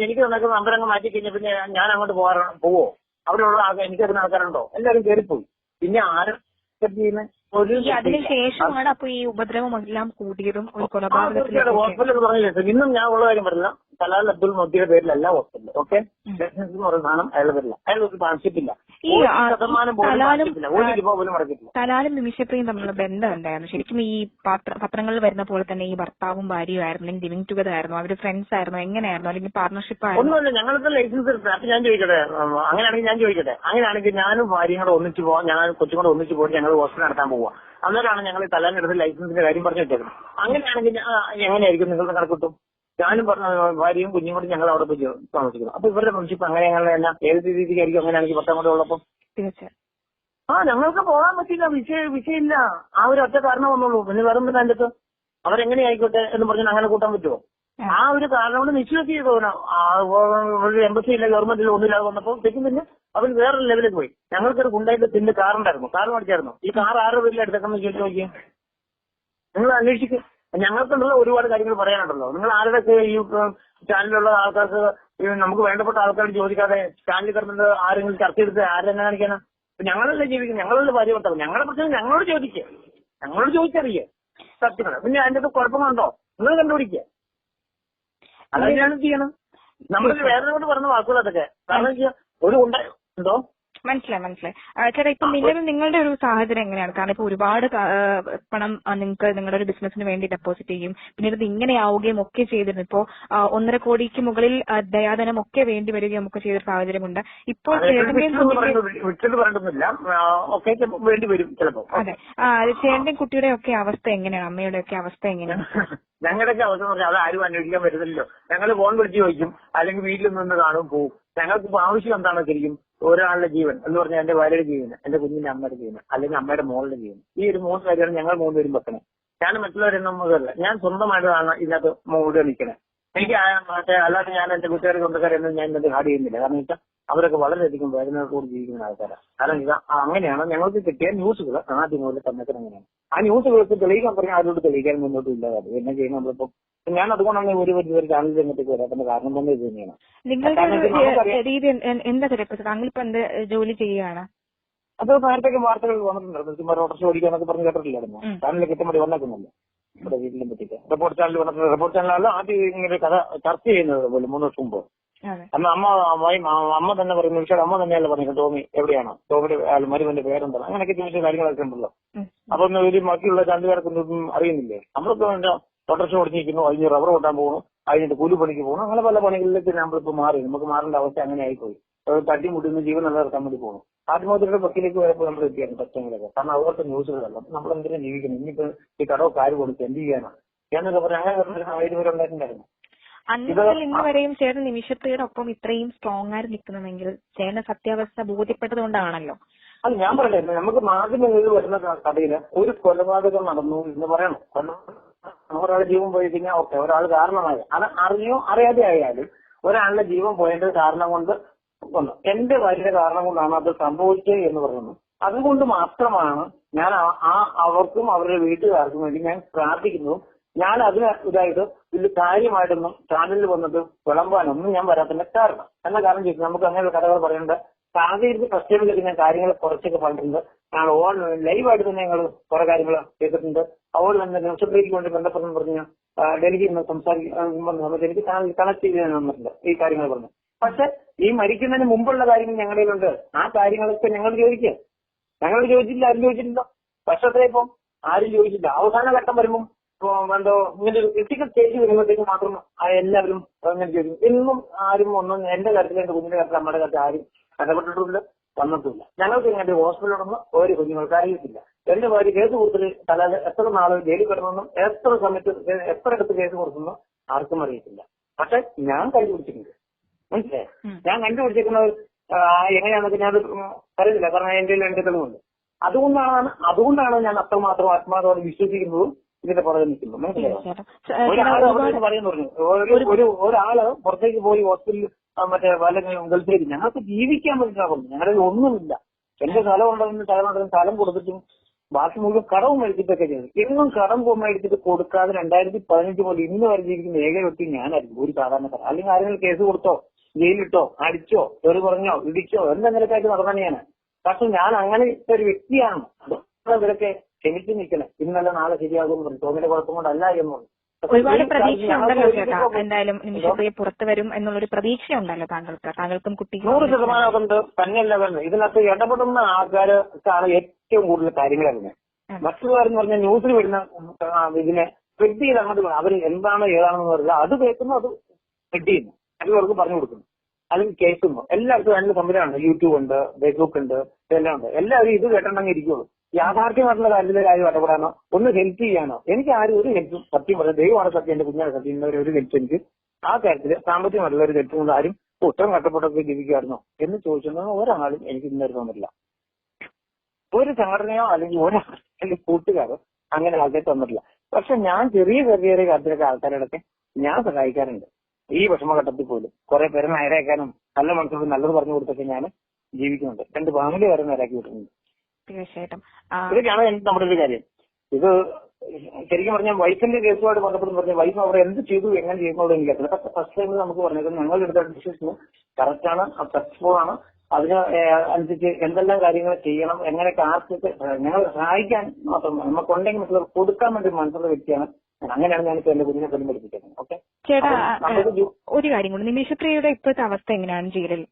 എനിക്ക് തന്നേക്കുന്ന നമ്പരങ്ങ് മാറ്റി കഴിഞ്ഞാൽ പിന്നെ ഞാൻ അങ്ങോട്ട് പോകാറ പോവോ? അവിടെയുള്ള ആൾക്കാർ എനിക്ക് അതിന് ആൾക്കാരുണ്ടോ? എല്ലാവരും കയറിപ്പോയി പിന്നെ ആരും ഈ അതിനുശേഷമാണ് അപ്പൊ ഈ ഉപദ്രവം എല്ലാം കൂടിയതും ഹോസ്പിറ്റലിൽ പറഞ്ഞില്ല ഇന്നും ഞാൻ ഉള്ള കാര്യം പറഞ്ഞില്ല. കലാൽ അബ്ദുൽ മോദിയുടെ പേരിലല്ല ഹോസ്പിറ്റൽ ഓക്കെ? ലൈസൻസ് എന്ന് പറയുന്ന സാധനം അയാളുടെ പേരില്ല അയാൾ ഒരു ട്രാൻസ്ഷിപ്പില്ല ഈ തലാലും നിമിഷപ്രിയും തമ്മിലുള്ള ബന്ധം എന്തായിരുന്നു ശരിക്കും ഈ പത്ര പത്രങ്ങളിൽ വരുന്ന പോലെ തന്നെ ഈ ഭർത്താവും ഭാര്യയും ആയിരുന്നു അല്ലെങ്കിൽ ലിവിങ് ടുഗദർ ആയിരുന്നു അവർ ഫ്രണ്ട്സ് ആയിരുന്നു എങ്ങനെയായിരുന്നു അല്ലെങ്കിൽ പാർട്ണർഷിപ്പ് ആയിരുന്നു? ഒന്നുമില്ല ഞങ്ങൾക്ക് ലൈസൻസ് എടുത്ത് അപ്പൊ ഞാൻ ചോദിക്കട്ടെ? അങ്ങനെയാണെങ്കിൽ ഞാൻ ചോദിക്കട്ടെ? അങ്ങനെയാണെങ്കിൽ ഞാനും ഭാര്യയും കൂടെ ഒന്നിച്ച് പോവാം ഞാൻ കൊച്ചും കൂടെ ഒന്നിച്ച് പോയിട്ട് ഞങ്ങൾ ഹോസ്റ്റൽ നടത്താൻ പോവാം. അന്നേരമാണ് ഞങ്ങൾ തലേന്നെടുത്ത് ലൈസൻസിന്റെ കാര്യം പറഞ്ഞു വെച്ചത് അങ്ങനെയാണെങ്കിൽ എങ്ങനെയായിരിക്കും നിങ്ങളുടെ കണക്കിട്ടും ഞാനും പറഞ്ഞു ഭാര്യയും കുഞ്ഞും കൂടി ഞങ്ങൾ അവിടെ പോയി താമസിക്കുന്നു. അപ്പൊ ഇവരുടെ ഫ്രണ്ട്ഷിപ്പ് അങ്ങനെ അങ്ങനെ തന്നെ. ഏത് രീതിക്കായിരിക്കും അങ്ങനെയാണെങ്കിൽ പത്താം കൂടെ തീർച്ചയായും. ആ ഞങ്ങൾക്ക് പോകാൻ പറ്റില്ല വിഷയ വിഷയമില്ല. ആ ഒരു ഒറ്റ കാരണം വന്നുള്ളൂ പിന്നെ വേറെ ഒന്നും അതിന്റെ അവരെങ്ങനെ ആയിക്കോട്ടെ എന്ന് പറഞ്ഞാൽ അങ്ങനെ കൂട്ടാൻ പറ്റുമോ? ആ. ഒരു കാരണം കൊണ്ട് നിശ്ചയിച്ച് ചെയ്തു. ഒരു എംബസി ഇല്ല ഗവൺമെന്റിൽ ഒന്നുമില്ലാതെ വന്നപ്പോൾ ശരിക്കും പിന്നെ അവർ വേറൊരു ലെവലിൽ പോയി. ഞങ്ങൾക്ക് ഒരു ഗുണ്ടായിട്ട് തിന്ന് കാറുണ്ടായിരുന്നു കാർ മേടിച്ചായിരുന്നു. ഈ കാർ ആരുടെ പേരിൽ എടുത്തേക്കെന്ന് ചോദിച്ചു നോക്കിയേ നിങ്ങൾ അന്വേഷിക്കും. ഞങ്ങൾക്കുണ്ടല്ലോ ഒരുപാട് കാര്യങ്ങൾ പറയാനുണ്ടല്ലോ. നിങ്ങൾ ആരുടെയൊക്കെ ഈ ചാനലിലുള്ള ആൾക്കാർക്ക് നമുക്ക് വേണ്ടപ്പെട്ട ആൾക്കാർ ചോദിക്കാതെ ചാനലിൽ കിടന്നത് ആരെങ്കിലും ചർച്ച എടുത്ത് ആരെങ്ങനെ കാണിക്കാനാ? ഞങ്ങളല്ലേ ജീവിക്കുന്നത് ഞങ്ങളല്ലേ പരിവർത്തനം ഞങ്ങളുടെ പ്രശ്നം ഞങ്ങളോട് ചോദിക്കുക ഞങ്ങളോട് ചോദിച്ചറിയേ. സത്യങ്ങൾ പിന്നെ അതിന്റെ അകത്ത് കുഴപ്പങ്ങളുണ്ടോ? നിങ്ങൾ കണ്ടുപിടിക്കുക അതാണ് ചെയ്യണം? നമ്മൾ വേറെ കൊണ്ട് പറഞ്ഞ വാക്കുകൾ അതൊക്കെ. കാരണം ഒരു ഉണ്ട മനസ്സിലായി മനസ്സിലായി. ചേട്ടാ ഇപ്പൊ നിലവിൽ നിങ്ങളുടെ ഒരു സാഹചര്യം എങ്ങനെയാണ്? കാരണം ഇപ്പൊ ഒരുപാട് പണം നിങ്ങൾക്ക് നിങ്ങളുടെ ഒരു ബിസിനസിന് വേണ്ടി ഡെപ്പോസിറ്റ് ചെയ്യും പിന്നീട് ഇത് ഇങ്ങനെയാവുകയും ഒക്കെ ചെയ്തിരുന്നു. ഇപ്പോ ഒന്നര കോടിക്ക് മുകളിൽ ദയാധനം ഒക്കെ വേണ്ടി വരികയും ഒക്കെ സാഹചര്യം സാഹചര്യമുണ്ട്. ഇപ്പോൾ ചേട്ടന്റെയും കുട്ടിയുടെയും അതെ. ചേട്ടന്റെയും കുട്ടിയുടെ ഒക്കെ അവസ്ഥ എങ്ങനെയാണ്? അമ്മയുടെ ഒക്കെ അവസ്ഥ എങ്ങനെയാണ്? ഞങ്ങളുടെയൊക്കെ അവസ്ഥ പറഞ്ഞാൽ അത് ആരും അന്വേഷിക്കാൻ പറ്റുന്നില്ലല്ലോ ഞങ്ങൾ ഫോൺ വിളിച്ച് ചോദിക്കും അല്ലെങ്കിൽ വീട്ടിൽ നിന്ന് കാണും പോവും. ഞങ്ങൾക്ക് ആവശ്യം എന്താണെന്ന് ശരിക്കും ഒരാളുടെ ജീവൻ എന്ന് പറഞ്ഞാൽ എന്റെ ഭാര്യയുടെ ജീവൻ എന്റെ കുഞ്ഞിന്റെ അമ്മയുടെ ജീവൻ അല്ലെങ്കിൽ അമ്മയുടെ മോളുടെ ജീവൻ ഈ ഒരു മൂന്ന് കാര്യമാണ് ഞങ്ങൾ മൂന്നുപേരും വെക്കണേ. ഞാൻ മറ്റുള്ളവരൊന്നും മുതലല്ല. ഞാൻ സ്വന്തമായിട്ടാണ് ഇതിനകത്ത് മുകളിൽ നിൽക്കണേ. എനിക്ക് മറ്റേ അല്ലാതെ ഞാൻ എന്റെ കൂട്ടുകാരെ സ്വന്തക്കാരൊന്നും ഞാൻ ഇതിനകത്ത് ഹാഡ് ചെയ്യുന്നില്ല. കാരണം വെച്ചാൽ അവരൊക്കെ വളരെയധികം വേദനകളോട് ജീവിക്കുന്ന ആൾക്കാരാണ് കാരണം ഇത് അങ്ങനെയാണ് ഞങ്ങൾക്ക് കിട്ടിയ ന്യൂസുകൾ ആദ്യം മുതൽ തന്നൊക്കെ അങ്ങനെയാണ്. ആ ന്യൂസുകൾക്ക് തെളിയിക്കാൻ പറഞ്ഞാൽ ആരോട് തെളിയിക്കാൻ മുന്നോട്ട് ഇല്ലാതെ എന്നെ ചെയ്യുന്ന നമ്മളിപ്പോ? ഞാൻ അതുകൊണ്ടാണ് ഒരു വലിയ ഒരു ചാനൽ രംഗത്തേക്ക് വരാത്തതിന്റെ കാരണം തന്നെ ഇത് തന്നെയാണ്. നിങ്ങളുടെ രീതി എന്താ എന്ത് ജോലി ചെയ്യുകയാണ്? അത് നേരത്തെ വാർത്തകൾ വന്നിട്ടുണ്ടായിരുന്നു. ചുമ്മാ ഓട്ടർഷ ഓടിക്കാന്നൊക്കെ പറഞ്ഞ് കേട്ടിട്ടില്ലായിരുന്നു? ചാനലിലേക്ക് ചാനലിൽ കിട്ടുമ്പോൾ വന്നേക്കുന്നില്ല. ഇവിടെ വീടിനെ പറ്റിയിട്ട്. റിപ്പോർട്ട് ചാനൽ വന്നിട്ടുണ്ട് റിപ്പോർട്ട് ചാനലല്ല ആദ്യം ഇങ്ങനെ കഥ ചർച്ച ചെയ്യുന്നത് പോലെ മൂന്ന് വർഷം മുമ്പ്. അന്ന് അമ്മ അമ്മ തന്നെ പറയുന്നു വിഷയം അമ്മ തന്നെയല്ല പറഞ്ഞു ടോമി എവിടെയാണ്? ടോമിയുടെ അയാൾ മരുമന്റെ പേരെന്താണ്? അങ്ങനെയൊക്കെ ചോദിച്ച കാര്യങ്ങളൊക്കെ ഉണ്ടല്ലോ. അപ്പൊ ഒന്ന് ഒരു ബാക്കിയുള്ള ചാനലുകാർക്കൊന്നും അറിയുന്നില്ലേ? നമ്മളിപ്പോ എന്റെ ഓട്ടോറിക്ഷ ഓടിച്ചിരിക്കുന്നു അതിന് റബ്ബർ കൊട്ടാൻ പോകുന്നു അതിന്റെ കൂലിപ്പണിക്ക് പോകുന്നു അങ്ങനെ പല പണികളിലേക്ക് നമ്മളിപ്പോ മാറി. നമുക്ക് മാറേണ്ട അവസ്ഥ അങ്ങനെ ആയിപ്പോയി. തട്ടിമുട്ടുന്ന ജീവൻ നിലനിർത്താൻ വേണ്ടി പോകണം ആത്മഹത്യയുടെ പക്കിലേക്ക് വരപ്പോൾ നമ്മൾ എത്തിയാണ് പ്രശ്നങ്ങളൊക്കെ കാരണം അവർക്ക് ന്യൂസുകളല്ല. അപ്പൊ നമ്മൾ എന്തിനാ ജീവിക്കണം ഇനിയിപ്പോ ഈ കടവ് കാര് കൊടുത്ത് എന്ത് ചെയ്യാനാണ് ഞാനൊക്കെ പറഞ്ഞാൽ അങ്ങനെ പറഞ്ഞ ആയിരം ഉണ്ടായിട്ടുണ്ടായിരുന്നു. അന്ന് മുതൽ ഇന്ന് വരെയും ചേട്ടൻ നിമിഷത്തേടെ ഒപ്പം ഇത്രയും സ്ട്രോങ് ആയി നിൽക്കുന്നതെങ്കിൽ ചേട്ടൻ സത്യാവസ്ഥ ബോധ്യപ്പെട്ടത് കൊണ്ടാണല്ലോ അത് ഞാൻ പറയട്ടെ. നമുക്ക് മാധ്യമങ്ങളിൽ വരുന്ന കഥയിൽ ഒരു കൊലപാതകം നടന്നു എന്ന് പറയണം. കൊല- ഒരാളുടെ ജീവൻ പോയി കഴിഞ്ഞാൽ ഓക്കെ. ഒരാൾ കാരണമായി. അത് അറിഞ്ഞോ അറിയാതെ ആയാലും ഒരാളുടെ ജീവൻ പോയതിന്റെ കാരണം കൊണ്ട് വന്നു. എന്റെ വലിയ കാരണം കൊണ്ടാണ് അത് സംഭവിച്ചത് എന്ന് പറയുന്നത്. അതുകൊണ്ട് മാത്രമാണ് ഞാൻ ആ- അവർക്കും അവരുടെ വീട്ടുകാർക്കും വേണ്ടി ഞാൻ പ്രാർത്ഥിക്കുന്നതും ഞാൻ അതിന് ഇതായിട്ട് ഇതിൽ കാര്യമായിട്ടൊന്നും ചാനലിൽ വന്നിട്ട് വിളമ്പാനൊന്നും ഞാൻ വരാത്തതിന്റെ കാരണം. എന്ന കാരണം ചോദിച്ചു. നമുക്ക് അങ്ങനെയുള്ള കഥകൾ പറയേണ്ട സാഹചര്യത്തിൽ ടൈമിലൊക്കെ ഞാൻ കാര്യങ്ങൾ കുറച്ചൊക്കെ പറഞ്ഞിട്ടുണ്ട്. ഞാൻ ഓൺ ലൈവായിട്ട് തന്നെ ഞങ്ങൾ കുറെ കാര്യങ്ങൾ ചെയ്തിട്ടുണ്ട്. അതുപോലെ തന്നെ ന്യൂസിലേക്ക് വേണ്ടി ബന്ധപ്പെട്ടെന്ന് പറഞ്ഞു ഡൽഹിയിൽ നിന്ന് സമയത്ത് എനിക്ക് ചാനൽ കണക്ട് ചെയ്ത് തന്നിട്ടുണ്ട് ഈ കാര്യങ്ങൾ പറഞ്ഞു. പക്ഷെ ഈ മരിക്കുന്നതിന് മുമ്പുള്ള കാര്യങ്ങൾ ഞങ്ങളുടെ കയ്യിലുണ്ട് ആ കാര്യങ്ങളൊക്കെ ഞങ്ങൾ ചോദിക്കുക ഞങ്ങൾ ചോദിച്ചില്ല ആരും ചോദിച്ചിട്ടില്ല. പക്ഷേ ഇപ്പം ആരും ചോദിച്ചില്ല. അവസാന ഘട്ടം വരുമ്പോൾ എന്തോ ഇങ്ങനെ ഒരു ക്രിട്ടിക്കൽ സ്റ്റേജ് വരുമ്പോഴത്തേക്ക് മാത്രം എല്ലാവരും അങ്ങനെ ചോദിക്കും ഇന്നും ആരും ഒന്നും എന്റെ കാര്യത്തിൽ എന്റെ കുഞ്ഞിന്റെ കാര്യത്തിൽ നമ്മുടെ കാര്യത്തിൽ ആരും കടപ്പെട്ടിട്ടില്ല വന്നിട്ടില്ല. ഞങ്ങൾക്ക് ഇങ്ങനെ ഹോസ്പിറ്റലിലൊന്നും ഒരു കുഞ്ഞുങ്ങൾക്ക് അറിയത്തില്ല. എന്റെ ഭാര്യ കേസ് കൊടുത്തിട്ട് തല എത്ര നാൾ ജയിലിൽ കിടന്നെന്നും എത്ര സമയത്ത് എത്ര അടുത്ത് കേസ് കൊടുത്തെന്നും ആർക്കും അറിയത്തില്ല. പക്ഷെ ഞാൻ കൈ കണ്ടുപിടിച്ചിട്ടുണ്ട് മനസ്സിലായോ? ഞാൻ കണ്ടുപിടിച്ചിരിക്കുന്നത് എങ്ങനെയാണെന്നൊക്കെ ഞാൻ പറയുന്നില്ല കാരണം എന്റെ രണ്ട് തെളിവുണ്ട്. അതുകൊണ്ടാണ് അതുകൊണ്ടാണ് ഞാൻ അത്രമാത്രം ആത്മാർത്ഥമായി വിശ്വസിക്കുന്നതും ഇതിന്റെ പുറകെ നിൽക്കുന്നു മനസ്സിലായോ? പറയുന്നു പറഞ്ഞു ഒരു ഒരു ഒരാൾ പുറത്തേക്ക് പോയി ഹോസ്പിറ്റലിൽ മറ്റേ വല്ല ഗൾഫിലേക്ക് ഞങ്ങൾക്ക് ജീവിക്കാൻ പറ്റുന്ന പറഞ്ഞു. ഞങ്ങളുടെ ഒന്നുമില്ല. എന്റെ സ്ഥലം ഉണ്ടെന്ന് സ്ഥലം ഉണ്ടെന്ന് സ്ഥലം കൊടുത്തിട്ടും ബാക്കി മുഴുവൻ കടവും മേടിച്ചിട്ടൊക്കെ ചെയ്തു. എന്നും കടം മേടിച്ചിട്ട് കൊടുക്കാതെ രണ്ടായിരത്തി പതിനഞ്ച് പോലെ ഇന്ന് വരെ ജീവിക്കുന്ന ഏക വ്യക്തി ഞാനായിരിക്കും ഒരു സാധാരണക്കാരൻ. അല്ലെങ്കിൽ ആരെങ്കിലും കേസ് കൊടുത്തോ ജയിലിട്ടോ അടിച്ചോ തെറി പറഞ്ഞോ ഇടിച്ചോ എന്തെങ്കിലുമൊക്കെ നടന്നണിയാണ് നടന്ന പക്ഷെ ഞാൻ അങ്ങനെ ഒരു വ്യക്തിയാണ്. അതുകൊണ്ടാണ് ഇവരൊക്കെ ക്ഷമിച്ചു നിൽക്കണേ. ഇന്നല്ല നാളെ ശരിയാകും തോന്നിന്റെ കുഴപ്പം കൊണ്ടല്ല എന്ന് പറഞ്ഞു. ഒരുപാട് പ്രതീക്ഷ ഉണ്ടല്ലോ ചേട്ടാ. എന്തായാലും നിമിഷപ്രിയ പുറത്തു വരും എന്നുള്ളൊരു പ്രതീക്ഷ ഉണ്ടല്ലോ താങ്കൾക്ക്. താങ്കൾക്കും കുട്ടിക്കും നൂറ് ശതമാനം ഉണ്ട് തന്നെയല്ല വേണ്ടത് ഇതിനകത്ത് ഇടപെടുന്ന ആൾക്കാർക്കാണ് ഏറ്റവും കൂടുതൽ കാര്യങ്ങൾ അറിഞ്ഞത്. മറ്റുള്ളവരെന്ന് പറഞ്ഞാൽ ന്യൂസിൽ വരുന്ന ഇതിനെ സ്പ്രെഡ് ചെയ്ത് അങ്ങോട്ട് അവർ എന്താണ് ഏതാണെന്ന് പറഞ്ഞാൽ അത് കേൾക്കുന്നു അത് സ്പ്രെഡ് ചെയ്യുന്നു. മറ്റുള്ളവർക്ക് പറഞ്ഞു കൊടുക്കുന്നു. അല്ലെങ്കിൽ കേൾക്കുന്നു. എല്ലാവർക്കും അതിന്റെ സംവിധാനമുണ്ട്. യൂട്യൂബ് ഉണ്ട് ഫേസ്ബുക്ക് ഉണ്ട് ഇതെല്ലാം ഉണ്ട്. എല്ലാവരും ഇത് കേട്ടിട്ടുണ്ടെങ്കിൽ ഇരിക്കുള്ളൂ. യാഥാർത്ഥ്യമായിട്ടുള്ള കാര്യത്തിലെ കാര്യം ഇടപെടാനോ ഒന്ന് ഹെൽപ്പ് ചെയ്യാനോ എനിക്ക് ആരും ഒരു ഹെൽപ്പും സത്യം പറയാം ദൈവമാണ് സത്യം എന്റെ കുഞ്ഞാണ് സത്യം എന്നവരെ ഒരു ഹെൽപ്പ് എനിക്ക് ആ കാര്യത്തിൽ സാമ്പത്തികമായിട്ടുള്ള ഒരു ഹെൽപ്പ് കൊണ്ട് ആരും ഉത്തരം കഷ്ടപ്പെട്ടൊക്കെ ജീവിക്കുമായിരുന്നോ എന്ന് ചോദിച്ചൊന്നും ഒരാളും എനിക്ക് ഇന്നൊരു തന്നില്ല. ഒരു സംഘടനയോ അല്ലെങ്കിൽ ഒരാളെ കൂട്ടുകാരോ അങ്ങനെ ആൾക്കാർ തന്നിട്ടില്ല. പക്ഷെ ഞാൻ ചെറിയ ചെറിയ കാര്യത്തിലൊക്കെ ആൾക്കാരോടൊക്കെ ഞാൻ സഹായിക്കാറുണ്ട്. ഈ വിഷമഘട്ടത്തിൽ പോലും കുറെ പേരെ നേരെയാക്കാനും നല്ല മനസ്സിലോട് നല്ലത് പറഞ്ഞു കൊടുത്തൊക്കെ ഞാൻ ജീവിക്കുന്നുണ്ട്. രണ്ട് ഫാമിലി വരെ നേരാക്കി വിട്ടിട്ടുണ്ട്. തീർച്ചയായിട്ടും. ഇതൊക്കെയാണ് എന്റെ നമ്മുടെ ഒരു കാര്യം. ഇത് ശരിക്കും പറഞ്ഞാൽ വൈഫിന്റെ കേസുമായിട്ട് ബന്ധപ്പെട്ട് പറഞ്ഞ വൈഫ് അവിടെ എന്ത് ചെയ്തു എങ്ങനെ ചെയ്യുന്നുള്ളത് എനിക്കറിയില്ല. പക്ഷെ ഫസ്റ്റ് ടൈമിൽ നമുക്ക് പറഞ്ഞത് ഞങ്ങൾ എടുത്ത ഡിസിഷൻ കറക്റ്റ് ആണ് സക്സസ്ഫുൾ ആണ്. അതിന് അനുസരിച്ച് എന്തെല്ലാം കാര്യങ്ങൾ ചെയ്യണം എങ്ങനെയൊക്കെ ആർക്കൊക്കെ ഞങ്ങൾ സഹായിക്കാൻ മാത്രം നമുക്കുണ്ടെങ്കിൽ കൊടുക്കാൻ വേണ്ടി മനസ്സുള്ള വ്യക്തിയാണ്. അങ്ങനെയാണ് ഞാനിപ്പോ എന്റെ കുഞ്ഞിനെ പെണ്ണ് പഠിപ്പിക്കുന്നത് ഓക്കെ ചേട്ടാ ഒരു കാര്യം കൂടി. നിമിഷപ്രിയയുടെ ഇപ്പോഴത്തെ അവസ്ഥ എങ്ങനെയാണ്? ജയിലിൽ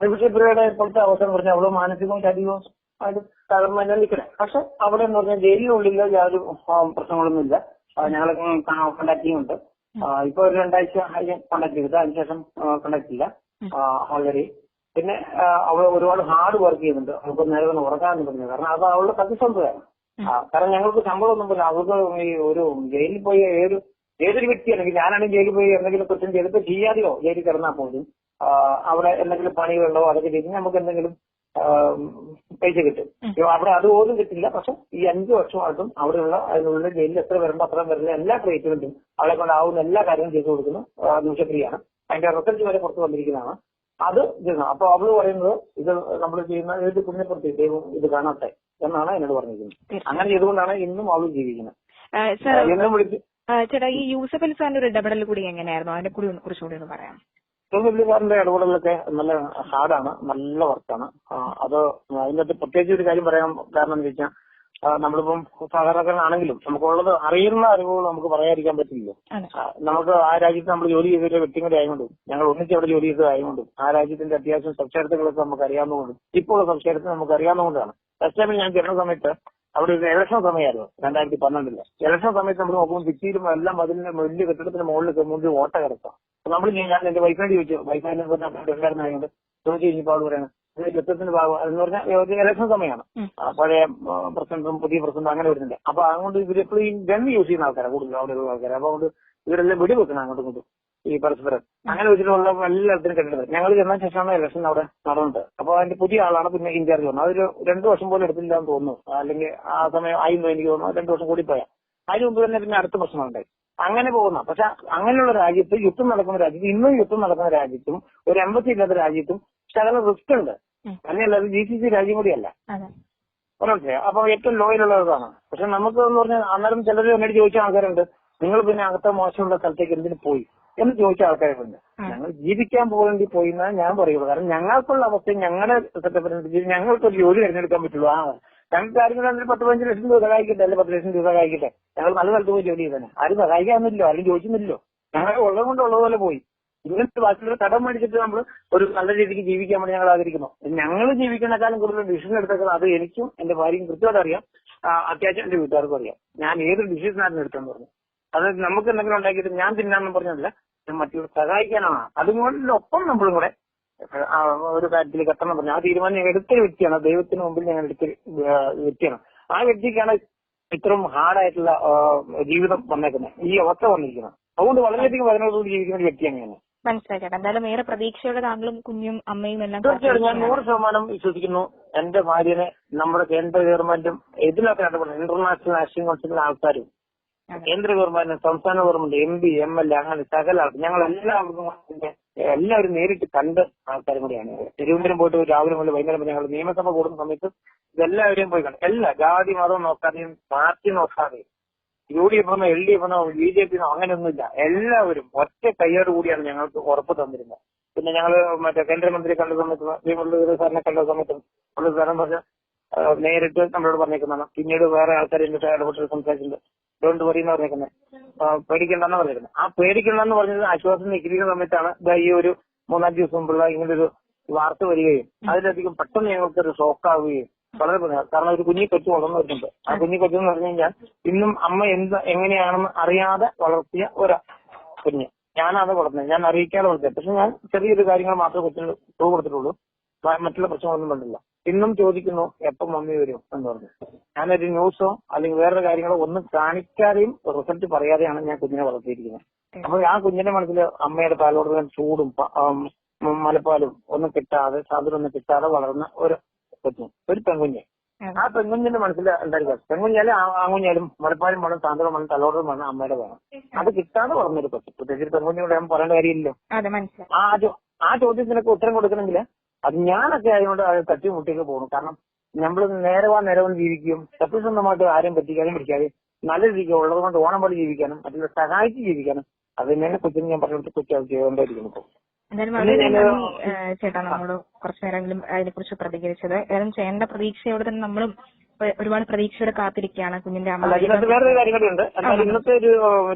നിമിഷപ്രിയയുടെ ഇപ്പോഴത്തെ അവസ്ഥ എന്ന് പറഞ്ഞാൽ അവൾ മാനസികവും ശാരീരികവും ആയിട്ട് തകർന്നു തന്നെ നിൽക്കണേ പക്ഷെ അവിടെ എന്ന് പറഞ്ഞാൽ ജയിലിനുള്ളിൽ യാതൊരു പ്രശ്നങ്ങളൊന്നുമില്ല. ഞങ്ങൾ കോണ്ടാക്ട് ചെയ്യുന്നുണ്ട്. ഇപ്പൊ ഒരു രണ്ടാഴ്ച കോണ്ടാക്ട് ചെയ്തത് അതിനുശേഷം കോണ്ടാക്ട് ഇല്ല ഓൾറെഡി പിന്നെ അവൾ ഒരുപാട് ഹാർഡ് വർക്ക് ചെയ്യുന്നുണ്ട്. അവൾക്ക് നേരെ ഒന്ന് പറഞ്ഞത് പറഞ്ഞു കാരണം അത് അവളുടെ സത്യസന്ധതയാണ്. കാരണം ഞങ്ങൾക്ക് ശമ്പളം ഒന്നും പോലും അവർക്ക് ഈ ഒരു ജയിലിൽ പോയി ഏതൊരു ഏതൊരു വ്യക്തിയാണെങ്കിൽ ഞാനാണെങ്കിൽ ജയിലിൽ പോയി എന്തെങ്കിലും കുറ്റം ചെയ്തിട്ട് ചെയ്യാതെയോ ജയിലിൽ കിടന്നാൽ പോലും അവിടെ എന്തെങ്കിലും പണികളുണ്ടോ അതൊക്കെ ചെയ്ത് നമുക്ക് എന്തെങ്കിലും പൈസ കിട്ടും. അവിടെ അത് പോലും കിട്ടില്ല. പക്ഷെ ഈ അഞ്ചു വർഷമായിട്ടും അവിടെയുള്ള അതിനുള്ള ജയിലിൽ എത്ര വരുമ്പോ അത്രയും വരുന്ന എല്ലാ ട്രീറ്റ്മെന്റും അവളെ കൊണ്ടാവുന്ന എല്ലാ കാര്യങ്ങളും ചെയ്തു കൊടുക്കുന്നു നിമിഷപ്രിയാണ് അതിന്റെ റിസൾട്ട് വരെ പുറത്തു വന്നിരിക്കുന്നതാണ്. അത് അപ്പൊ അവൾ പറയുന്നത് ഇത് നമ്മൾ ചെയ്യുന്ന ഏത് കുഞ്ഞപ്പുറത്തി ദൈവം ഇത് കാണട്ടെ എന്നാണ് എന്നോട് പറഞ്ഞിരിക്കുന്നത്. അങ്ങനെ ചെയ്തുകൊണ്ടാണ് ഇന്നും അവൾ ജീവിക്കുന്നത്. സർ എന്നും വിളിച്ച് ചേട്ടാ ഈ യൂസഫ് അലി സാറിന്റെ ഒരു ഇടപെടൽ കൂടി എങ്ങനെയായിരുന്നു? അതിനെ കൂടി ഒന്ന് കുറച്ചുകൂടി ഒന്ന് പറയാം തൊഴിലുകാരന്റെ ഇടപെടലൊക്കെ നല്ല ഹാർഡാണ് നല്ല വർക്കാണ്. അത് അതിനകത്ത് പ്രത്യേകിച്ച് ഒരു കാര്യം പറയാൻ കാരണം എന്ന് വെച്ചാൽ നമ്മളിപ്പം സാധാരണക്കാരനാണെങ്കിലും നമുക്കുള്ളത് അറിയുന്ന അറിവുകൾ നമുക്ക് പറയാതിരിക്കാൻ പറ്റില്ലല്ലോ. നമുക്ക് ആ രാജ്യത്ത് നമ്മൾ ജോലി ചെയ്തൊരു വ്യക്തി കൂടെ ആയതുകൊണ്ടും ഞങ്ങൾ ഒന്നിച്ച് അവിടെ ജോലി ചെയ്തതായതുകൊണ്ടും ആ രാജ്യത്തിന്റെ അത്യാവശ്യം സംസ്കാരത്തുകളൊക്കെ നമുക്ക് അറിയാവുന്നതുകൊണ്ടും ഇപ്പോൾ ഉള്ള സംസ്കാരത്തിൽ നമുക്ക് അറിയാവുന്നതുകൊണ്ടാണ്. ഫസ്റ്റ് ടൈമിൽ ഞാൻ ചേർന്ന സമയത്ത് അവിടെ ഒരു ഇലക്ഷൻ സമയമായിരുന്നു രണ്ടായിരത്തി പന്ത്രണ്ടിൽ ഇലക്ഷൻ സമയത്ത് നമ്മൾ നോക്കുമ്പോൾ ഭിത്തിയിലും എല്ലാം അതിന്റെ വലിയ കെട്ടിടത്തിന്റെ മുകളിൽ മുന്നിൽ ഓട്ട കിടക്കാം നമ്മൾ ഞാൻ എന്റെ വൈഫിനോട് ചോദിച്ചു. വൈഫിനെ ഉണ്ടായിരുന്നതുകൊണ്ട് ചോദിച്ചു കഴിഞ്ഞപ്പോൾ അവിടെ പറയണം യുദ്ധത്തിന്റെ ഭാഗം. എന്ന് പറഞ്ഞാൽ ഇലക്ഷൻ സമയമാണ്. പഴയ പ്രസിഡന്റും പുതിയ പ്രസിഡന്റും അങ്ങനെ വരുന്നുണ്ട്. അപ്പൊ അതുകൊണ്ട് ഇവരെപ്പോഴും ഈ ഗൺ യൂസ് ചെയ്യുന്ന ആൾക്കാരാണ് കൂടുതൽ അവിടെ ഉള്ള ആൾക്കാർ അപ്പൊ അതുകൊണ്ട് ഇവരെല്ലാം വെടിവെക്കണം അങ്ങോട്ടും ഇങ്ങോട്ടും ഈ പരസ്പരം. അങ്ങനെ വെച്ചിട്ടുള്ള എല്ലാത്തിനും കണ്ടിട്ടുണ്ട്. ഞങ്ങൾ ചെന്ന ശേഷമാണ് ഇലക്ഷൻ അവിടെ നടന്നത്. അപ്പൊ അതിന്റെ പുതിയ ആളാണ് പിന്നെ ഇൻചാർജ് വന്നത്. അതൊരു രണ്ടു വർഷം പോലും എടുത്തില്ല എന്ന് തോന്നുന്നു. അല്ലെങ്കിൽ ആ സമയം ആയിരുന്നു എനിക്ക് തോന്നുന്നു. രണ്ടു വർഷം കൂടി പോയാൽ അതിന് മുമ്പ് തന്നെ പിന്നെ അടുത്ത പ്രശ്നമുണ്ടായി അങ്ങനെ പോകുന്ന പക്ഷെ അങ്ങനെയുള്ള രാജ്യത്ത് യുദ്ധം നടക്കുന്ന രാജ്യത്ത് ഇന്നും യുദ്ധം നടക്കുന്ന രാജ്യത്തും ഒരു എംബസി ഇല്ലാത്ത രാജ്യത്തും ശകല റിസ്ക് ഉണ്ട്. തന്നെയല്ല അത് ജി സി സി രാജ്യം കൂടിയല്ല. പറഞ്ഞേ അപ്പൊ ഏറ്റവും ലോയിലുള്ളതാണ് പക്ഷെ നമുക്ക് എന്ന് പറഞ്ഞാൽ അന്നേരം ചിലർ എന്നോട് ചോദിച്ച ആൾക്കാരുണ്ട് നിങ്ങൾ പിന്നെ അകത്തെ മോശമുള്ള സ്ഥലത്തേക്ക് എന്തിനു പോയി? എന്ന് ചോദിച്ച ആൾക്കാരുണ്ട്. ഞങ്ങൾ ജീവിക്കാൻ പോകേണ്ടി പോയി എന്നാണ് ഞാൻ പറയുള്ളൂ. കാരണം ഞങ്ങൾക്കുള്ള അവസ്ഥ ഞങ്ങളുടെ സെറ്റപ്പിനനുസരിച്ച് ഞങ്ങൾക്ക് ഒരു ജോലി തിരഞ്ഞെടുക്കാൻ പറ്റുള്ളൂ. ആ ഞങ്ങൾക്ക് ആരെങ്കിലും പത്ത് പതിനഞ്ച് ലക്ഷം രൂപ സഹായിക്കട്ടെ അല്ലെങ്കിൽ പത്ത് ലക്ഷം രൂപ സഹായിക്കട്ടെ. ഞങ്ങൾ നല്ല സ്ഥലത്ത് പോയി ജോലി ചെയ്തേനെ. ആരും സഹായിക്കാന്നില്ലോ ആരും ചോദിക്കുന്നില്ലല്ലോ ഞങ്ങൾ ഉള്ളത് കൊണ്ട് ഉള്ളതുപോലെ പോയി. ഇങ്ങനത്തെ ബാക്കിയുള്ള കടം മേടിച്ചിട്ട് നമ്മൾ ഒരു നല്ല രീതിക്ക് ജീവിക്കാൻ വേണ്ടി ഞങ്ങൾ ആഗ്രഹിക്കുന്നു. ഞങ്ങൾ ജീവിക്കുന്നേക്കാളും കൂടുതൽ ഡിസിഷൻ എടുത്തേക്കുന്നത് അത് എനിക്കും എന്റെ ഭാര്യയും കൃത്യമായിട്ട് അറിയാം. അത്യാവശ്യം എന്റെ വീട്ടുകാർക്കും അറിയാം. ഞാൻ ഏത് ഡിസിഷനായിരുന്നു എടുത്തെന്ന് പറഞ്ഞു. അത് നമുക്ക് എന്തെങ്കിലും ഉണ്ടാക്കിയിട്ട് ഞാൻ തിന്നാന്ന് പറഞ്ഞതല്ല ഞാൻ മറ്റുള്ള സഹായിക്കാനാണ്. അതുകൊണ്ടൊപ്പം നമ്മളും കൂടെ ഒരു കാര്യത്തിൽ കത്തണം പറഞ്ഞു. ആ തീരുമാനം ഞങ്ങൾ എടുത്തൊരു വ്യക്തിയാണ്. ദൈവത്തിന് മുമ്പിൽ ഞങ്ങൾ എടുത്ത വ്യക്തിയാണ്. ആ വ്യക്തിക്കാണ് ഇത്രയും ഹാർഡായിട്ടുള്ള ജീവിതം വന്നേക്കുന്നത്. ഈ അവസ്ഥ വന്നിരിക്കുന്നത്. അതുകൊണ്ട് വളരെയധികം വേദനകളോട് ജീവിക്കുന്ന ഒരു വ്യക്തിയാണ് ഞാൻ. മനസ്സിലായി ചേട്ടാ എന്തായാലും ഏറെ പ്രതീക്ഷയോടെ താങ്കളും കുഞ്ഞും അമ്മയും എല്ലാം തീർച്ചയായിട്ടും ഞാൻ. നൂറ് ശതമാനം വിശ്വസിക്കുന്നു. എന്റെ ഭാര്യനെ നമ്മുടെ കേന്ദ്ര ഗവൺമെന്റും ഇതിനൊക്കെ ഇടപെടുന്നു ഇന്റർനാഷണൽ ആക്ഷൻ കൗൺസിലിലെ ആൾക്കാരും കേന്ദ്ര ഗവൺമെന്റ് സംസ്ഥാന government M P M L A അങ്ങനെ സകല ഞങ്ങൾ എല്ലാവർക്കും എല്ലാവരും നേരിട്ട് കണ്ട ആൾക്കാരും കൂടിയാണ്. തിരുവനന്തപുരം പോയിട്ട് രാവിലെ മുതൽ വൈകുന്നേരം ഞങ്ങൾ നിയമസഭ കൂടുന്ന സമയത്ത് ഇതെല്ലാവരെയും പോയി കണ്ടു എല്ലാ ജാതി മതം നോക്കാതെയും പാർട്ടി നോക്കാതെയും യു ഡി എഫ് എന്നോ എൽ ഡി എഫ് എന്നോ ബി ജെ പി എന്നോ അങ്ങനെയൊന്നുമില്ല. എല്ലാവരും ഒറ്റ കൈയോട് കൂടിയാണ് ഞങ്ങൾക്ക് ഉറപ്പ് തന്നിരുന്നത്. പിന്നെ ഞങ്ങൾ മറ്റേ കേന്ദ്രമന്ത്രി കണ്ട സമയത്ത് മുരളീധര സാറിനെ കണ്ട സമയത്ത് മുരളീധരൻ പറഞ്ഞ ആ, നേരിട്ട് നമ്മളോട് പറഞ്ഞേക്കുന്നതാണ്. പിന്നീട് വേറെ ആൾക്കാർ എന്നിട്ട് ഇടപെട്ട് സംസാരിച്ചിട്ടുണ്ട്. ഡോണ്ട് വറി എന്ന് പറഞ്ഞേക്കുന്നത് പേടിക്കണ്ടെന്ന് പറഞ്ഞിരുന്നത് ആ പേടിക്കണ്ടെന്ന് പറഞ്ഞത് ആശ്വാസം നിൽക്കുന്ന സമയത്താണ് ഈ ഒരു മൂന്നാൽ ദിവസം മുമ്പുള്ള ഇങ്ങനൊരു വാർത്ത വരികയും അതിലധികം പെട്ടെന്ന് ഞങ്ങൾക്ക് ഒരു ഷോക്കാവുകയും വളരെ പ്രധാനം. കാരണം ഒരു കുഞ്ഞി കൊച്ചു വളർന്നു വരുന്നുണ്ട് ആ കുഞ്ഞി കൊച്ചു എന്ന് പറഞ്ഞു കഴിഞ്ഞാൽ ഇന്നും അമ്മ എന്ത് എങ്ങനെയാണെന്ന് അറിയാതെ വളർത്തിയ ഒരു കുഞ്ഞ്. ഞാനാണ് വളർന്നത്. ഞാൻ അറിയിക്കാതെ വളർത്തിയത്. പക്ഷെ ഞാൻ ചെറിയൊരു കാര്യങ്ങൾ മാത്രമേ കൊച്ചിന് ടൂ കൊടുത്തിട്ടുള്ളൂ മറ്റുള്ള പ്രശ്നങ്ങളൊന്നും കണ്ടില്ല ഇന്നും ചോദിക്കുന്നു എപ്പം മമ്മി വരും? എന്ന് പറഞ്ഞു. ഞാനൊരു ന്യൂസോ അല്ലെങ്കിൽ വേറൊരു കാര്യങ്ങളോ ഒന്നും കാണിക്കാതെയും റിസൾട്ട് പറയാതെയാണ് ഞാൻ കുഞ്ഞിനെ വളർത്തിയിരിക്കുന്നത്. അപ്പൊ ആ കുഞ്ഞിന്റെ മനസ്സിൽ അമ്മയുടെ പാലോട് ചൂടും മലപ്പാലും ഒന്നും കിട്ടാതെ സാധനം ഒന്നും കിട്ടാതെ വളർന്ന ഒരു കൊച്ചു ഒരു പെൺകുഞ്ഞ്. ആ പെൺകുഞ്ഞിന്റെ മനസ്സിൽ എന്തായിരിക്കും? പെൺകുഞ്ഞാലും ആൺകുഞ്ഞാലും മുലപ്പാലും വേണം സാന്ത്വനം വേണം തലോടും വേണം അമ്മയുടെ വേണം. അത് കിട്ടാതെ പറഞ്ഞൊരു കൊച്ചു പ്രത്യേകിച്ച് പെൺകുഞ്ഞിനോട് ഞാൻ പറയേണ്ട കാര്യമില്ലല്ലോ. ആ ആ ചോദ്യത്തിനൊക്കെ ഉത്തരം കൊടുക്കണമെങ്കിൽ അത് ഞാനൊക്കെ ആയതുകൊണ്ട് അത് തട്ടിമുട്ടിയൊക്കെ പോകും കാരണം നമ്മൾ നേരവാ നേരവും ജീവിക്കും. സത്യസന്ധമായിട്ട് ആരും പറ്റിക്കാനും പിടിക്കാതെ നല്ല രീതിക്ക് ഉള്ളത് കൊണ്ട് ഓണം പോലെ ജീവിക്കാനും അതിനെ സഹായിച്ച് ജീവിക്കാനും അത് തന്നെയാണ് കൊച്ചിന് ഞാൻ പറഞ്ഞെടുത്ത് കൊച്ചു അത് ചെയ്തുകൊണ്ടിരിക്കുന്നു ഇപ്പോൾ എന്തായാലും വളരെ നന്ദി ചേട്ടാ നമ്മളോട് കുറച്ചു നേരമെങ്കിലും അതിനെക്കുറിച്ച് പ്രതികരിച്ചത്. ഏതായാലും ചേട്ടന്റെ പ്രതീക്ഷയോടെ തന്നെ നമ്മളും ഒരുപാട് പ്രതീക്ഷയോടെ കാത്തിരിക്കുകയാണ് കുഞ്ഞിന്റെ അമ്മ. ഇതിനകത്ത് വേറൊരു കാര്യം കൂടിയുണ്ട് എന്നാൽ ഇന്നത്തെ ഒരു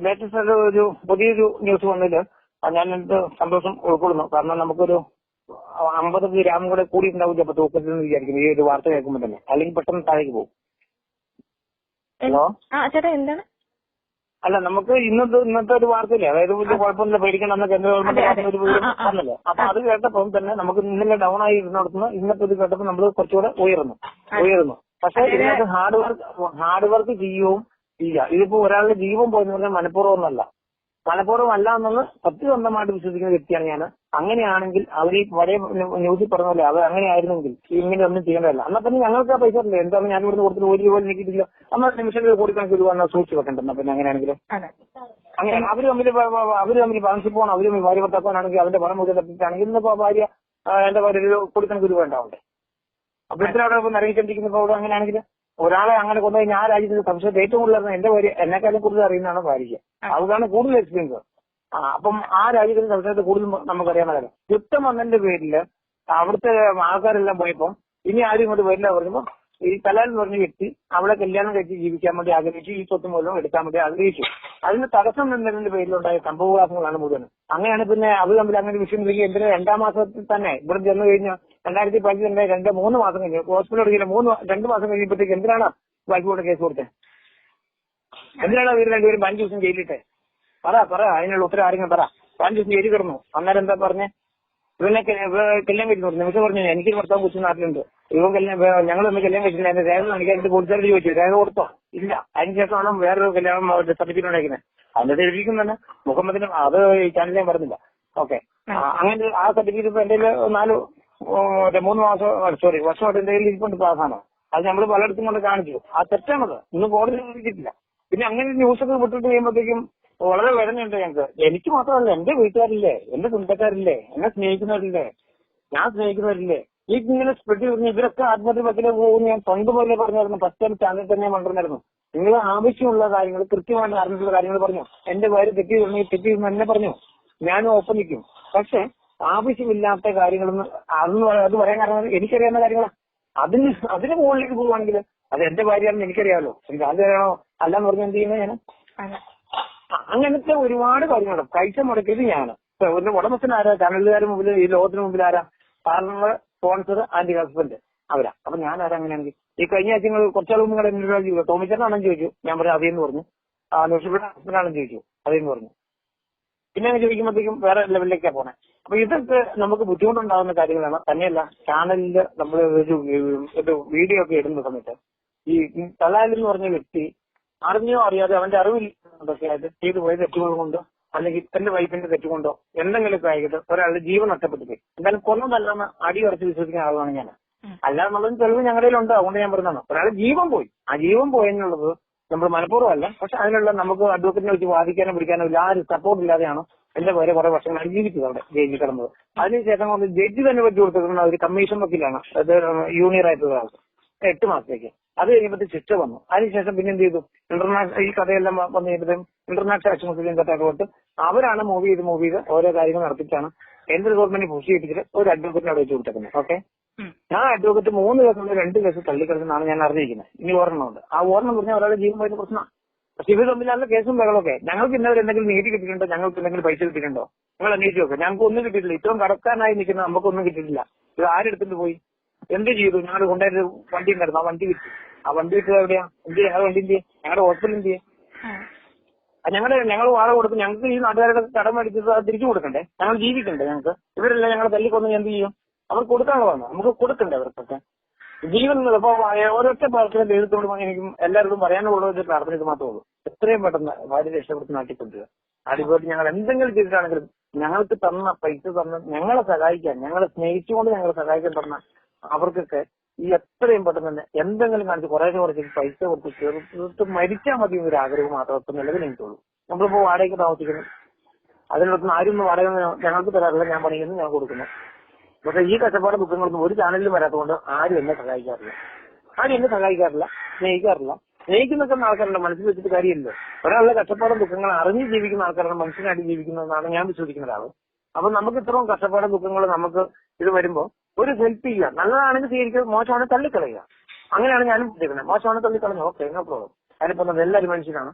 ലേറ്റസ്റ്റ് ഒരു പുതിയൊരു ന്യൂസ് വന്നതിൽ ഞാൻ എന്ത് സന്തോഷം ഉൾക്കൊള്ളുന്നു. കാരണം നമുക്കൊരു അമ്പത് ഗ്രാം കൂടെ കൂടിയിട്ടുണ്ടാവില്ല അപ്പൊ തൂക്കത്തിൽ നിന്ന് വിചാരിക്കുന്നു. ഈ ഒരു വാർത്ത കേൾക്കുമ്പോൾ തന്നെ. അല്ലെങ്കിൽ പെട്ടെന്ന് താഴേക്ക് പോകും. ഹലോ? ആ ചേട്ടാ എന്താണ്? അല്ല നമുക്ക് ഇന്നത്തെ ഇന്നത്തെ ഒരു വാർത്തയില്ലേ? അതായത് വലിയ കുഴപ്പമൊന്നുമില്ല എന്ന കേന്ദ്ര ഗവൺമെന്റ് ഒരു വിവരം. വന്നല്ലോ. അപ്പൊ അത് കേട്ടപ്പോൾ തന്നെ നമുക്ക് ഇന്നലെ ഡൗൺ ആയി ഇരുന്നിടത്തുനിന്ന് ഇന്നത്തെ ഇത് കേട്ടപ്പോൾ നമ്മൾ കുറച്ചുകൂടെ ഉയർന്നു. ഉയർന്നു. പക്ഷെ ഇതിനകത്ത് ഹാർഡ് വർക്ക് ഹാർഡ് വർക്ക് ചെയ്യുകയും ഇല്ല. ഇതിപ്പോ ഒരാളുടെ ജീവൻ പോയെന്ന് പറഞ്ഞാൽ മനഃപൂർവം ഒന്നല്ല. മനഃപൂർവം അല്ല എന്നത് സത്യസന്ധമായിട്ട് വിശ്വസിക്കുന്ന വ്യക്തിയാണ് ഞാൻ. അങ്ങനെയാണെങ്കിൽ അവർ ഈ പഴയ ന്യൂസിൽ പറഞ്ഞ പോലെ അത് അങ്ങനെയായിരുന്നെങ്കിൽ ഇങ്ങനെ ഒന്നും ചെയ്യേണ്ടതല്ല. എന്നാൽ പിന്നെ ഞങ്ങൾക്ക് ആ പൈസ ഉണ്ട് എന്താണ് ഞാൻ ഇവിടുന്ന് കൊടുത്തത് ഒരു രൂപ നീക്കിയിട്ടില്ല. എന്നാൽ നിമിഷത്തിൽ കോടിക്കണക്കിന് രൂപ എന്നാൽ സൂക്ഷിച്ചു വെക്കണ്ടെന്നാ പിന്നെ അങ്ങനെയാണെങ്കിലും അങ്ങനെ അവർ തമ്മിൽ അവർ തമ്മിൽ പാർട്ണർഷിപ്പ് പോകണം. അവർ തമ്മിൽ ഭാര്യ ഭർത്താക്കാനാണെങ്കിൽ അവന്റെ പണം മുതൽ തട്ടിട്ടാണെങ്കിൽ ഇന്നിപ്പോ ഭാര്യ എന്റെ ഭാര്യ ഒരു കൊടുക്കണക്ക് രൂപ ഉണ്ടാവണ്ടേ? അപ്പൊ ഇത്ര അവിടെ നിറയിക്കൊണ്ടിരിക്കുന്ന അവിടെ അങ്ങനെയാണെങ്കിൽ ഒരാളെ അങ്ങനെ കൊണ്ടുപോയി ഞാൻ ആ രാജ്യത്ത് സംശയത്തെ ഏറ്റവും കൂടുതൽ എന്റെ പേര് എന്നെക്കാളും കൂടുതൽ അറിയുന്നതാണ് ഭാര്യ അതാണ് കൂടുതൽ എക്സ്പീരിയൻസ് അപ്പം ആ രാജ്യത്തിന്റെ സംശയത്തെ കൂടുതൽ നമുക്ക് നമുക്കറിയാവുന്ന കാര്യം യുദ്ധം വന്നതിന്റെ പേരിൽ അവിടുത്തെ ആൾക്കാരെല്ലാം പോയപ്പം ഇനി ആരും ഇങ്ങോട്ട് വരില്ല പറഞ്ഞപ്പോ ഈ തലാൽ എന്ന് പറഞ്ഞ വ്യക്തി അവളെ കല്യാണം കഴിച്ച് ജീവിക്കാൻ വേണ്ടി ആഗ്രഹിച്ചു ഈ സ്വത്ത് മൂലം എടുക്കാൻ വേണ്ടി ആഗ്രഹിച്ചു. അതിന് തടസ്സം നിന്നതിന്റെ പേരിലുണ്ടായ സംഭവവികാസങ്ങളാണ് മുഴുവൻ അങ്ങനെയാണ് പിന്നെ അത് തമ്മിൽ അങ്ങനെ വിഷയം ഇല്ലെങ്കിൽ എന്തിനാ രണ്ടാം മാസത്തിൽ തന്നെ ഇവിടെ ചെന്ന് കഴിഞ്ഞാൽ രണ്ടായിരത്തി പതിനഞ്ചിന്റെ രണ്ട് മൂന്ന് മാസം കഴിഞ്ഞു ഹോസ്പിറ്റൽ എടുക്കില്ല മൂന്ന് രണ്ട് മാസം കഴിഞ്ഞപ്പോഴത്തേക്ക് എന്തിനാണ് വൈക്കോട്ട് കേസ് കൊടുത്തത് എന്തിനാണ് അവർ രണ്ടുപേരും അഞ്ചു ദിവസം ജയിലിട്ടെ? പറ പറ അതിനുള്ള ഉത്തരം ആരെങ്കിലും പറ. അഞ്ചു ദിവസം ജയിലിൽ കിടന്നു. അന്നേരം എന്താ പറഞ്ഞേ? ഇവനെ കല്യാണം കഴിഞ്ഞു നിമിഷം പറഞ്ഞു എനിക്ക് ഭർത്താവ് കൊച്ചു നാട്ടിലുണ്ട്. ഇവൻ കല്യാണം ഞങ്ങൾ തമ്മിൽ കല്യാണം കഴിച്ചില്ല എന്റെ രേഖ കാണിക്കാൻ എന്റെ പോലീസുകാരോട് ചോദിച്ചു. രേഖ കൊടുത്തോ? ഇല്ല. അതിന് ശേഷമാണ് വേറൊരു കല്യാണം അവരുടെ സർട്ടിഫിക്കറ്റ് ഉണ്ടാക്കുന്നത് അതിന്റെ എഴുതിക്കും തന്നെ മുഹമ്മദിനും അത് ചാനൽ ഞാൻ പറഞ്ഞില്ല. ഓക്കെ അങ്ങനെ ആ സർട്ടിഫിക്കറ്റ് ഇപ്പൊ എന്റെ നാല് മൂന്ന് മാസം സോറി വർഷമായിട്ട് എന്റെ കയ്യിൽ ഇരിപ്പുണ്ട് പാസ്സാണ് അത് നമ്മൾ പലയിടത്തും കൊണ്ട് കാണിച്ചു. ആ തെറ്റാണത്. ഇന്ന് കോടതി ചോദിച്ചിട്ടില്ല പിന്നെ അങ്ങനെ ന്യൂസ് ഒക്കെ വിട്ടിട്ട് കഴിയുമ്പോഴത്തേക്കും വളരെ വേദനയുണ്ട് ഞങ്ങൾക്ക്. എനിക്ക് മാത്രമല്ല എന്റെ വീട്ടുകാരില്ലേ എന്റെ കുടുംബക്കാരില്ലേ എന്നെ സ്നേഹിക്കുന്നവരില്ലേ ഞാൻ സ്നേഹിക്കുന്നവരില്ലേ ഇങ്ങനെ സ്പ്രെഡ് ചെയ്ത് ഇവരൊക്കെ ആത്മഹത്യ പറ്റിലെ പോകും. ഞാൻ പണ്ട് പോലെ പറഞ്ഞായിരുന്നു. ഫസ്റ്റ് ടൈം ചാനൽ തന്നെ പറഞ്ഞായിരുന്നു നിങ്ങൾ ആവശ്യമുള്ള കാര്യങ്ങൾ കൃത്യമായിട്ട് അറിഞ്ഞിട്ടുള്ള കാര്യങ്ങൾ പറഞ്ഞു. എന്റെ പേര് തെറ്റി തുടങ്ങി തെറ്റി തന്നെ എന്നെ പറഞ്ഞു. ഞാനും ഓപ്പൺ നിൽക്കും. പക്ഷെ ആവശ്യമില്ലാത്ത കാര്യങ്ങളൊന്നും അതെന്ന് അത് പറയാൻ കാരണം എനിക്കറിയാവുന്ന കാര്യങ്ങളാ. അതിന് അതിന് മുകളിലേക്ക് പോവുകയാണെങ്കിൽ അത് എന്റെ ഭാര്യയാണെന്ന് എനിക്കറിയാമല്ലോ. എനിക്ക് അത് അറിയണോ അല്ലാന്ന് പറഞ്ഞു എന്ത് ചെയ്യുന്നത് ഞാൻ. അങ്ങനത്തെ ഒരുപാട് കാര്യങ്ങളുണ്ട് പൈസ മുടക്കിയത് ഞാൻ ഉടമസ്ഥനാരാ? ചാനലുകാരുടെ മുമ്പിൽ ഈ ലോകത്തിന് മുമ്പിൽ ആരാ പാർട്ണർ സ്പോൺസർ ആൻഡ് ഹസ്ബൻഡ് അവരാ. അപ്പൊ ഞാൻ ആരങ്ങനെയാണെങ്കിൽ ഈ കഴിഞ്ഞ ആഴ്ച നിങ്ങൾ കുറച്ചാൾ മുമ്പ് നിങ്ങളുടെ എന്നോട് ചോദിച്ചു. ടോമിച്ചേട്ടനാണെന്ന് ചോദിച്ചു. ഞാൻ പറഞ്ഞു അതേന്ന് പറഞ്ഞു. നൂഷിയുടെ ഹസ്ബൻഡാണെന്ന് ചോദിച്ചു. അതേന്ന് പറഞ്ഞു. പിന്നെ അങ്ങനെ ചോദിക്കുമ്പോഴത്തേക്കും വേറെ ലെവലിലേക്കാ പോണേ. അപ്പൊ ഇതൊക്കെ നമുക്ക് ബുദ്ധിമുട്ടുണ്ടാകുന്ന കാര്യങ്ങളാണ്. തന്നെയല്ല ചാനലിൽ നമ്മൾ ഒരു വീഡിയോ ഒക്കെ ഇടുന്ന സമയത്ത് ഈ തലാൽ എന്ന് പറഞ്ഞ വ്യക്തി അറിഞ്ഞോ അറിയാതെ അവന്റെ അറിവില്ലാതൊക്കെ ആയിട്ട് ചെയ്തു പോയ തെറ്റുകൾ കൊണ്ടോ അല്ലെങ്കിൽ തന്റെ വൈഫിന്റെ തെറ്റുകൊണ്ടോ എന്തെങ്കിലുമൊക്കെ ആയിട്ട് ഒരാളുടെ ജീവൻ നഷ്ടപ്പെട്ടു പോയി എന്തായാലും കൊന്നതല്ലെന്ന് അടി ഉറച്ച് വിശ്വസിക്കുന്ന ആളാണ് ഞാൻ. അല്ല എന്നുള്ളതും തെളിവ് ഞങ്ങളുടെ കയ്യിലുണ്ട് അതുകൊണ്ട് ഞാൻ പറഞ്ഞതാണ്. ഒരാളെ ജീവൻ പോയി. ആ ജീവൻ പോയെന്നുള്ളത് നമ്മൾ മനഃപൂർവം അല്ല പക്ഷെ അതിനുള്ള നമുക്ക് അഡ്വക്കറ്റിനെ വെച്ച് വാദിക്കാനോ പിടിക്കാനോ ഇല്ല ആരും സപ്പോർട്ട് ഇല്ലാതെയാണ് എന്റെ പേരെ കുറെ വർഷങ്ങൾ ജീവിച്ചത് അവിടെ ജയിലിൽ കിടന്നത്. അതിനുശേഷം കൊണ്ട് ജഡ്ജി തന്നെ വെച്ച് കൊടുത്തിരുന്ന ഒരു കമ്മീഷൻ വക്കീലാണ്. അത് യൂണിയർ ആയിട്ടുള്ള ആൾക്ക് എട്ട് മാസത്തേക്ക്. അത് കഴിഞ്ഞപ്പോൾ ശിക്ഷ വന്നു. അതിനുശേഷം പിന്നെ എന്ത് ചെയ്തു? ഇന്റർനാഷണൽ ഈ കഥയെല്ലാം വന്നു കഴിയുമ്പോഴത്തേക്കും ഇന്റർനാഷണൽ ആക്ഷൻ മുസ്ലിം കഥ കൊടുത്ത് അവരാണ് മൂവ് ചെയ്ത് മൂവ് ചെയ്ത് ഓരോ കാര്യങ്ങൾ നടത്തിച്ചാണ് കേന്ദ്ര ഗവൺമെന്റ് പുഷ് ചെയ്യിപ്പിച്ചിട്ട് ഒരു അഡ്വക്കറ്റിനെ അവിടെ വെച്ച് കൊടുത്തേക്കുന്നത്. ഓക്കെ ആ ഞാൻ അഡ്വക്കറ്റ് മൂന്ന് കേസുണ്ട് രണ്ട് കേസ് തള്ളിക്കളഞ്ഞെന്നാണ് ഞാൻ അറിഞ്ഞിരിക്കുന്നത്. ഇനി ഓർമ്മയുണ്ട് ആ ഓർമ്മ പറഞ്ഞാൽ ഒരാളുടെ ജീവൻ പോയത് പ്രശ്നമാണ്. പക്ഷെ ഇവർ തമ്മിലുള്ള കേസും ബഹളമൊക്കെ. ഞങ്ങൾക്ക് ഇന്നവർ എന്തെങ്കിലും നീതി കിട്ടിയിട്ടുണ്ടോ? ഞങ്ങൾക്ക് എന്തെങ്കിലും പൈസ കിട്ടിയിട്ടുണ്ടോ? നിങ്ങൾ അന്വേഷിച്ച് നോക്കുക ഞങ്ങൾക്ക് ഒന്നും കിട്ടിയിട്ടില്ല. ഇത്രയും കടക്കാനായി നിൽക്കുന്ന നമുക്കൊന്നും കിട്ടിയിട്ടില്ല. ഇത് ആരെടുത്തിട്ട് പോയി? എന്ത് ചെയ്തു? ഞങ്ങൾ കൊണ്ടുപോയത് വണ്ടി ഉണ്ടായിരുന്നു. ആ വണ്ടി വിറ്റു. ആ വണ്ടി വിറ്റത് എവിടെയാ? എന്ത് ചെയ്യും? ഞങ്ങളുടെ വണ്ടി എന്ത് ചെയ്യും ഞങ്ങളുടെ ഹോസ്പിറ്റൽ എന്ത്. ഞങ്ങളുടെ ഞങ്ങൾ വാടക കൊടുത്ത് ഞങ്ങൾക്ക് ഈ നാട്ടുകാരുടെ കടം മേടിച്ചത് തിരിച്ചു കൊടുക്കണ്ടേ? ഞങ്ങൾ ജീവിക്കണ്ടേ ഞങ്ങൾക്ക് ഇവരെല്ലാം ഞങ്ങളെ തല്ലിക്കൊന്ന് എന്ത് ചെയ്യും? അവർ കൊടുക്കാനുള്ളതാണ് നമുക്ക് കൊടുക്കണ്ടേ അവർക്കൊക്കെ? ജീവൻ ഇപ്പൊ ഓരോരുത്തർ പ്രാർത്ഥന ദൈവത്തോട് എനിക്കും എല്ലാവർക്കും പറയാനുള്ള ഒരു പ്രാർത്ഥന ഇത് മാത്രമേ ഉള്ളൂ. എത്രയും പെട്ടെന്ന് ഭാര്യ രക്ഷപ്പെടുത്തി നാട്ടിൽ കൊണ്ടുവരിക നാട്ടിൽ ഞങ്ങൾ എന്തെങ്കിലും ചെയ്തിട്ടാണെങ്കിലും ഞങ്ങൾക്ക് തന്ന പൈസ തന്ന ഞങ്ങളെ സഹായിക്കാൻ ഞങ്ങളെ സ്നേഹിച്ചുകൊണ്ട് ഞങ്ങളെ സഹായിക്കാൻ തന്ന അവർക്കൊക്കെ ഈ എത്രയും പെട്ടെന്ന് തന്നെ എന്തെങ്കിലും കാണിച്ച് കുറെ കുറച്ച് പൈസ കൊടുത്ത് ചേർത്ത് മരിച്ചാൽ മതി എന്നൊരു ആഗ്രഹം മാത്രം നിലവിൽ എനിക്കുള്ളൂ. നമ്മളിപ്പോ വാടകയ്ക്ക് താമസിക്കുന്നു. അതിനൊന്നും ആരും വാടക ഞങ്ങൾക്ക് തരാറില്ല ഞാൻ പണിയുന്നു ഞാൻ കൊടുക്കുന്നു. പക്ഷെ ഈ കഷ്ടപ്പാട് ദുഃഖങ്ങളൊന്നും ഒരു ചാനലിലും വരാത്തതുകൊണ്ട് ആരും എന്നെ സഹായിക്കാറില്ല. ആരും എന്നെ സഹായിക്കാറില്ല സ്നേഹിക്കാറില്ല. സ്നേഹിക്കുന്നൊക്കെ ആൾക്കാരുടെ മനസ്സിൽ വെച്ചിട്ട് കാര്യമില്ല. ഒരാളുടെ കഷ്ടപ്പാടും ദുഃഖങ്ങൾ അറിഞ്ഞ് ജീവിക്കുന്ന ആൾക്കാരുടെ മനസ്സിനായിട്ട് ജീവിക്കുന്നതെന്നാണ് ഞാൻ വിശ്വസിക്കുന്ന ഒരാൾ അപ്പൊ നമുക്ക് ഇത്രയും കഷ്ടപ്പാടും ദുഃഖങ്ങൾ നമുക്ക് ഇത് വരുമ്പോ ഒരു ഹെൽപ്പ് ചെയ്യുക നല്ലതാണെങ്കിൽ സ്വീകരിക്കുക മോശമാണെങ്കിൽ തള്ളിക്കളയുക. അങ്ങനെയാണ് ഞാനും ചിന്തിക്കുന്നത് മോശമാണ് തള്ളിക്കളഞ്ഞു. ഓക്കെ നോ പ്രോബ്ലം അതിനിപ്പോ എല്ലാവരും മനുഷ്യനാണ്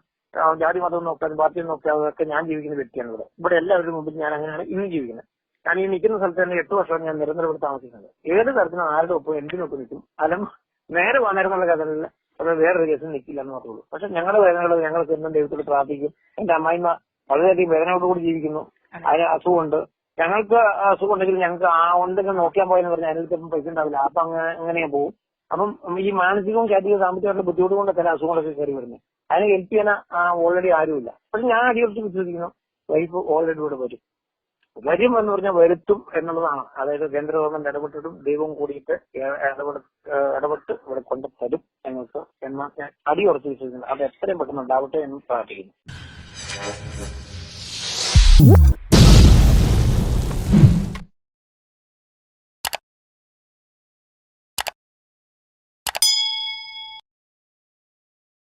ജാതി മതം നോക്കാതെ പാർട്ടി നോക്കാതെ ഒക്കെ ഞാൻ ജീവിക്കുന്ന വ്യക്തിയാണുള്ളത് ഇവിടെ. എല്ലാവരുടെ മുമ്പിൽ ഞാൻ അങ്ങനെയാണ് ഇന്നും ജീവിക്കുന്നത്. ഞാൻ ഈ നിൽക്കുന്ന സ്ഥലത്ത് തന്നെ എട്ട് വർഷം ഞാൻ നിരന്തരം ഇവിടെ താമസിക്കുന്നത്. ഏത് തരത്തിലും ആരുടെ ഒപ്പം എന്തിനൊപ്പം നിൽക്കും? അലം നേരെ വന്നേരെന്നുള്ള കഥകളിൽ അത് വേറൊരു കേസിൽ നിൽക്കില്ല എന്ന് മാത്രമേ ഉള്ളൂ. പക്ഷെ ഞങ്ങളുടെ വേദനകൾ ഞങ്ങൾക്ക് എന്നും ദൈവത്തോട് പ്രാർത്ഥിക്കും. എന്റെ അമ്മായിമ്മ വളരെയധികം വേദനയോടുകൂടി ജീവിക്കുന്നു. അതിന് അസുഖമുണ്ട്. ഞങ്ങൾക്ക് അസുഖം ഉണ്ടെങ്കിൽ ഞങ്ങൾക്ക് ആ ഉണ്ടെങ്കിൽ നോക്കിയാൽ പോയെന്ന് പറഞ്ഞാൽ അതിൽ ചിലപ്പോൾ പൈസ ഉണ്ടാവില്ല. അപ്പൊ അങ്ങനെ പോകും അപ്പം ഈ മാനസികവും ശാരീരിക സാമ്പത്തികമായിട്ടുള്ള ബുദ്ധിമുട്ട് കൊണ്ട് ചില അസുഖങ്ങളൊക്കെ കയറി വരുന്നത് അതിനെ ഹെൽപ്പ് ചെയ്യാൻ ഓൾറെഡി ആരുമില്ല. പക്ഷെ ഞാൻ അടിയുറച്ച് വിശ്വസിക്കുന്നു വൈഫ് ഓൾറെഡി ഇവിടെ വരും. വരും എന്ന് പറഞ്ഞാൽ വരുത്തും എന്നുള്ളതാണ്. അതായത് കേന്ദ്ര ഗവൺമെന്റ് ഇടപെട്ടിട്ടും ദൈവം കൂടിയിട്ട് ഇടപെട്ട് ഇടപെട്ട് ഇവിടെ കൊണ്ട് തരും ഞങ്ങൾക്ക് എന്ന് ഞാൻ അടിയുറച്ച് വിശ്വസിക്കുന്നു. അത് എത്രയും പെട്ടെന്ന് ഉണ്ടാവട്ടെ എന്ന് പ്രാർത്ഥിക്കുന്നു.